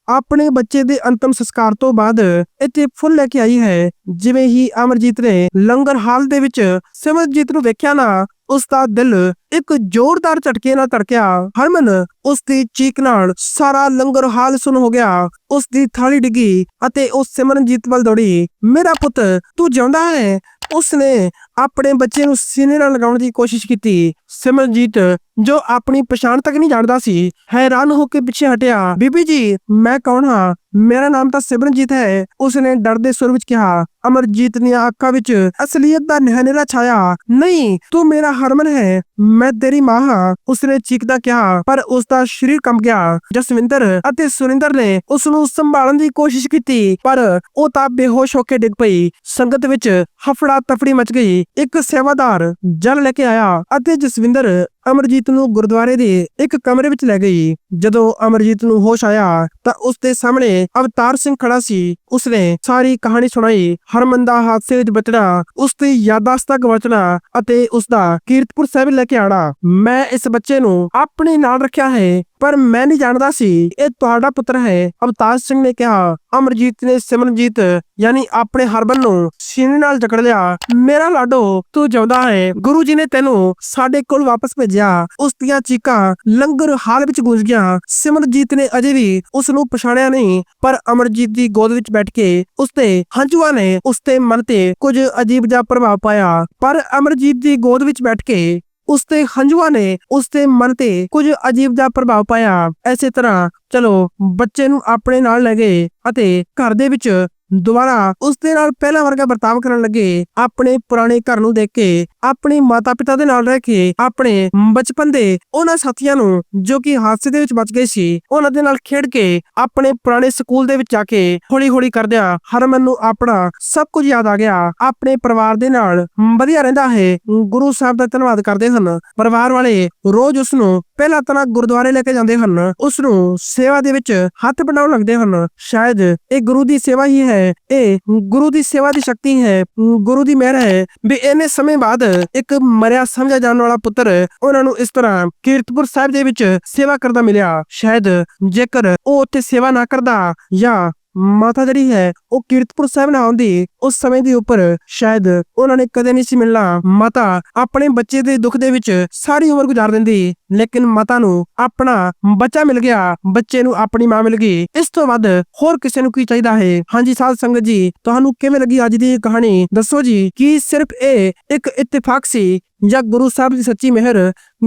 Speaker 1: ਆਪਣੇ ਬੱਚੇ ਦੇ ਅੰਤਮ ਸੰਸਕਾਰ ਤੋਂ ਬਾਅਦ ਇੱਥੇ ਫੁੱਲ ਲੈ ਕੇ ਆਈ ਹੈ, ਜਿਵੇਂ ਹੀ ਅਮਰਜੀਤ ਨੇ ਲੰਗਰ ਹਾਲ ਦੇ ਵਿੱਚ ਸਿਮਰਜੀਤ ਨੂੰ ਵੇਖਿਆ ਨਾ ਉਸ ਦਾ ਦਿਲ ਇੱਕ ਜ਼ੋਰਦਾਰ ਝਟਕੇ ਨਾਲ ਧੜਕਿਆ। ਹਰਮਨ ਉਸ ਦੀ ਚੀਕ ਨਾਲ ਸਾਰਾ ਲੰਗਰ ਹਾਲ ਸੁਨ ਹੋ ਗਿਆ। ਉਸ ਦੀ ਥਾਲੀ ਡਿੱਗੀ ਅਤੇ ਉਹ ਸਿਮਰਨਜੀਤ ਵੱਲ ਦੌੜੀ, ਮੇਰਾ ਪੁੱਤ, ਤੂੰ ਜਿਉਂਦਾ ਹੈ? ਉਸਨੇ ਆਪਣੇ ਬੱਚੇ ਨੂੰ ਸੀਨੇ ਨਾਲ ਲਗਾਉਣ ਦੀ ਕੋਸ਼ਿਸ਼ ਕੀਤੀ। ਸਿਮਰਨਜੀਤ, ਜੋ ਆਪਣੀ ਪਛਾਣ ਤੱਕ ਨਹੀਂ ਜਾਣਦਾ ਸੀ, ਹੈਰਾਨ ਹੋ ਕੇ ਪਿੱਛੇ ਹਟਿਆ। ਬੀਬੀ ਜੀ, ਮੈਂ ਕੌਣ ਹਾਂ? ਮੇਰਾ ਨਾਮ ਤਾਂ ਸਿਮਰਨਜੀਤ ਹੈ। ਉਸਨੇ ਡਰਦੇ ਸੁਰ ਵਿੱਚ ਕਿਹਾ, ਅਮਰਜੀਤ ਦੀਆਂ ਅੱਖਾਂ ਵਿੱਚ ਅਸਲੀਅਤ ਦਾ ਨਿਹਨੇਰਾ ਛਾਇਆ। ਨਹੀਂ, ਤੂੰ ਮੇਰਾ ਹਰਮਨ ਹੈ। ਮੈਂ ਤੇਰੀ ਮਾਂ ਹਾਂ। ਉਸਨੇ ਚੀਕਦਾ ਕਿਹਾ, ਪਰ ਉਸ ਦਾ ਸਰੀਰ ਕੰਬ ਗਿਆ। ਜਸਵਿੰਦਰ ਅਤੇ ਸੁਰਿੰਦਰ ਨੇ ਉਸ ਨੂੰ ਸੰਭਾਲਣ ਦੀ ਕੋਸ਼ਿਸ਼ ਕੀਤੀ, ਪਰ ਉਹ ਤਾਂ ਬੇਹੋਸ਼ ਹੋ ਕੇ ਡਿੱਗ ਪਈ। ਸੰਗਤ ਵਿੱਚ ਹਫੜਾ ਤਫੜੀ ਮਚ ਗਈ। ਇੱਕ ਸੇਵਾਦਾਰ ਜਲ ਲੈ ਕੇ ਆਇਆ ਅਤੇ ਜਸਵਿੰਦਰ ਅਮਰਜੀਤ ਨੂੰ ਗੁਰਦੁਆਰੇ ਦੇ ਇੱਕ ਕਮਰੇ ਵਿੱਚ ਲੈ ਗਈ। ਜਦੋਂ ਅਮਰਜੀਤ ਨੂੰ ਹੋਸ਼ ਆਇਆ, ਤਾਂ ਉਸ ਦੇ ਸਾਹਮਣੇ ਅਵਤਾਰ ਸਿੰਘ ਖੜਾ ਸੀ। ਉਸਨੇ ਸਾਰੀ ਕਹਾਣੀ ਸੁਣਾਈ। ਹਰਮਨ ਦਾ ਹਾਦਸੇ ਵਿੱਚ ਬਚਣਾ ਉਸ ਦੀ ਯਾਦਾਸ਼ਤ ਦਾ ਗਵਾਚਣਾ ਅਤੇ ਉਸ ਦਾ ਕੀਰਤਪੁਰ ਸਾਹਿਬ ਲੈ ਕੇ ਆਣਾ ਮੈਂ ਇਸ ਬੱਚੇ ਨੂੰ ਆਪਣੇ ਨਾਲ ਰੱਖਿਆ ਹੈ, ਪਰ ਮੈਂ ਨਹੀਂ ਜਾਣਦਾ ਸੀ, ਇਹ ਤੁਹਾਡਾ ਪੁੱਤਰ ਹੈ। ਅਵਤਾਰ ਸਿੰਘ ਨੇ ਕਿਹਾ, ਅਮਰਜੀਤ ਨੇ ਸਿਮਰਨਜੀਤ, ਯਾਨੀ ਆਪਣੇ ਹਰਬਨ ਨੂੰ ਸੀਨੇ ਨਾਲ ਜਕੜ ਲਿਆ। ਮੇਰਾ ਲਾਡੋ, ਤੂੰ ਜਿਉਂਦਾ ਹੈ। ਗੁਰੂ ਜੀ ਨੇ ਤੈਨੂੰ ਸਾਡੇ ਕੋਲ ਵਾਪਸ ਭੇਜਿਆ ਉਸ ਦੀਆਂ ਚੀਕਾਂ ਲੰਗਰ ਹਾਲ ਵਿੱਚ ਗੂੰਜ ਗਿਆ ਸਿਮਰਨਜੀਤ ਨੇ ਅਜੇ ਵੀ ਉਸ ਨੂੰ ਪਛਾਣਿਆ ਨਹੀਂ, ਪਰ ਅਮਰਜੀਤ ਦੀ ਗੋਦ ਵਿੱਚ ਬੈਠ ਕੇ ਉਸ ਤੇ ਹੰਝੂਆਂ ਨੇ ਉਸ ਤੇ ਮਨ ਤੇ ਕੁਝ ਅਜੀਬ ਜਿਹਾ ਪ੍ਰਭਾਵ ਪਾਇਆ। ਪਰ ਅਮਰਜੀਤ ਦੀ ਗੋਦ ਵਿੱਚ ਬੈਠ ਕੇ ਉਸ ਤੇ ਹੰਝੂਆਂ ਨੇ ਉਸ ਦੇ ਮਨ ਤੇ ਕੁਝ ਅਜੀਬ ਦਾ ਪ੍ਰਭਾਵ ਪਾਇਆ। ਐਸੇ ਤਰ੍ਹਾਂ, ਚਲੋ, ਬੱਚੇ ਨੂੰ ਆਪਣੇ ਨਾਲ ਲੈ ਗਏ ਅਤੇ ਘਰ ਦੇ ਵਿੱਚ ਦੁਬਾਰਾ ਉਸ ਦੇ ਨਾਲ ਪਹਿਲਾਂ ਵਰਗਾ ਵਰਤਾਵ ਕਰਨ ਲੱਗੇ, ਆਪਣੇ ਪੁਰਾਣੇ ਘਰ ਨੂੰ ਦੇਖ ਕੇ, ਆਪਣੇ ਮਾਤਾ-ਪਿਤਾ ਦੇ ਨਾਲ ਰਹਿ ਕੇ, ਆਪਣੇ ਬਚਪਨ ਦੇ ਉਹਨਾਂ ਸਾਥੀਆਂ ਨੂੰ, ਜੋ ਕਿ ਹਾਦਸੇ ਦੇ ਵਿੱਚ ਬਚ ਗਏ ਸੀ, ਉਹਨਾਂ ਦੇ ਨਾਲ ਖੇਡ ਕੇ, ਆਪਣੇ ਪੁਰਾਣੇ ਸਕੂਲ ਦੇ ਵਿੱਚ ਜਾ ਕੇ ਹੌਲੀ-ਹੌਲੀ ਕਰਦਿਆਂ ਹਰਮਨ ਨੂੰ ਆਪਣਾ ਸਭ ਕੁਝ ਯਾਦ ਆ ਗਿਆ। ਆਪਣੇ ਪਰਿਵਾਰ ਦੇ ਨਾਲ ਵਧੀਆ ਰਹਿੰਦਾ ਹੈ, ਗੁਰੂ ਸਾਹਿਬ ਦਾ ਧੰਨਵਾਦ ਕਰਦੇ ਹਨ। ਪਰਿਵਾਰ ਵਾਲੇ ਰੋਜ਼ ਉਸ ਨੂੰ ਪਹਿਲਾਂ ਤਾਂ ਗੁਰਦੁਆਰੇ ਲੈ ਕੇ ਜਾਂਦੇ ਹਨ, ਉਸ ਨੂੰ ਸੇਵਾ ਦੇ ਵਿੱਚ ਹੱਥ ਬਣਾਉਣ ਲੱਗਦੇ ਹਨ। ਸ਼ਾਇਦ ਇਹ ਗੁਰੂ ਦੀ ਸੇਵਾ ਹੀ ਹੈ ਇਹ ਗੁਰੂ ਦੀ ਸੇਵਾ ਦੀ ਸ਼ਕਤੀ ਹੈ ਗੁਰੂ ਦੀ ਮਿਹਰ ਹੈ। ਵੀ ਇਹਨੇ ਸਮੇਂ ਬਾਅਦ ਇੱਕ ਮਰਿਆ ਸਮਝਿਆ ਜਾਣ ਵਾਲਾ ਪੁੱਤਰ ਉਹਨਾਂ ਨੂੰ ਇਸ ਤਰ੍ਹਾਂ ਕੀਰਤਪੁਰ ਸਾਹਿਬ ਦੇ ਵਿੱਚ ਸੇਵਾ ਕਰਦਾ ਮਿਲਿਆ। ਸ਼ਾਇਦ ਜੇਕਰ ਉਹ ਉੱਥੇ ਸੇਵਾ ਨਾ ਕਰਦਾ ਜਾਂ ਮਾਤਾ ਜਿਹੜੀ ਹੈ, ਉਹ ਕੀਰਤਪੁਰ ਸਾਹਿਬ ਨਾ ਆਉਂਦੀ, ਉਸ ਸਮੇਂ ਦੇ ਉੱਪਰ ਸ਼ਾਇਦ ਉਹਨਾਂ ਨੇ ਕਦੇ ਨਹੀਂ ਸੀ ਮਿਲਣਾ। ਮਾਤਾ ਆਪਣੇ ਬੱਚੇ ਦੇ ਦੁੱਖ ਦੇ ਵਿੱਚ ਸਾਰੀ ਉਮਰ ਗੁਜ਼ਾਰ ਦਿੰਦੀ, ਲੇਕਿਨ ਮਾਤਾ ਨੂੰ ਆਪਣਾ ਬੱਚਾ ਮਿਲ ਗਿਆ, ਬੱਚੇ ਨੂੰ ਆਪਣੀ ਮਾਂ ਮਿਲ ਗਈ। ਇਸ ਤੋਂ ਵੱਧ ਹੋਰ ਕਿਸੇ ਨੂੰ ਕੀ ਚਾਹੀਦਾ ਹੈ? ਹਾਂਜੀ ਸਾਧ ਸੰਗਤ ਜੀ, ਤੁਹਾਨੂੰ ਕਿਵੇਂ ਲੱਗੀ ਅੱਜ ਦੀ ਇਹ ਕਹਾਣੀ? ਦੱਸੋ ਜੀ, ਕੀ ਸਿਰਫ ਇਹ ਇੱਕ ਇਤਫਾਕ ਸੀ ਜਾਂ ਗੁਰੂ ਸਾਹਿਬ ਦੀ ਸੱਚੀ ਮਿਹਰ,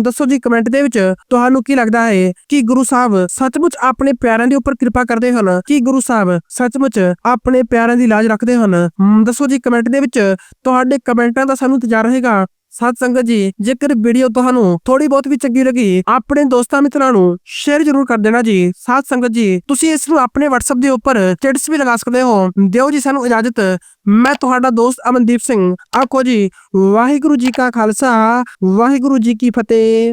Speaker 1: ਦੱਸੋ ਜੀ ਕਮੈਂਟ ਦੇ ਵਿੱਚ ਤੁਹਾਨੂੰ ਕੀ ਲੱਗਦਾ ਹੈ ਕਿ ਗੁਰੂ ਸਾਹਿਬ ਸੱਚਮੁੱਚ ਆਪਣੇ ਪਿਆਰਿਆਂ ਦੇ ਉੱਪਰ ਕਿਰਪਾ ਕਰਦੇ ਹਨ? ਕਿ ਗੁਰੂ ਸਾਹਿਬ ਸੱਚਮੁੱਚ ਆਪਣੇ ਪਿਆਰਿਆਂ ਦੀ ਲਾਜ ਰੱਖਦੇ ਹਨ? ਦੱਸੋ ਜੀ ਕਮੈਂਟ ਦੇ ਵਿੱਚ ਤੁਹਾਡੇ ਕਮੈਂਟਾਂ ਦਾ ਸਾਨੂੰ ਇੰਤਜ਼ਾਰ ਰਹੇਗਾ ਸਾਧ ਸੰਗਤ ਜੀ, ਜੇਕਰ ਵੀਡੀਓ ਤੁਹਾਨੂੰ ਥੋੜੀ ਬਹੁਤ ਵੀ ਚੰਗੀ ਲੱਗੀ, ਆਪਣੇ ਦੋਸਤਾਂ ਮਿੱਤਰਾਂ ਨੂੰ ਸ਼ੇਅਰ ਜ਼ਰੂਰ ਕਰ ਦੇਣਾ ਜੀ। ਸਾਧ ਸੰਗਤ ਜੀ, ਤੁਸੀਂ ਇਸ ਨੂੰ ਆਪਣੇ WhatsApp ਦੇ ਉੱਪਰ ਸਟੇਟਸ ਵੀ ਲਗਾ ਸਕਦੇ ਹੋ। ਦਿਓ ਜੀ ਸਾਨੂੰ ਇਜਾਜ਼ਤ। ਮੈਂ ਤੁਹਾਡਾ ਦੋਸਤ ਅਮਨਦੀਪ ਸਿੰਘ। ਆਖੋ ਜੀ, ਵਾਹਿਗੁਰੂ ਜੀ ਕਾ ਖਾਲਸਾ, ਵਾਹਿਗੁਰੂ ਜੀ ਕੀ ਫਤਿਹ।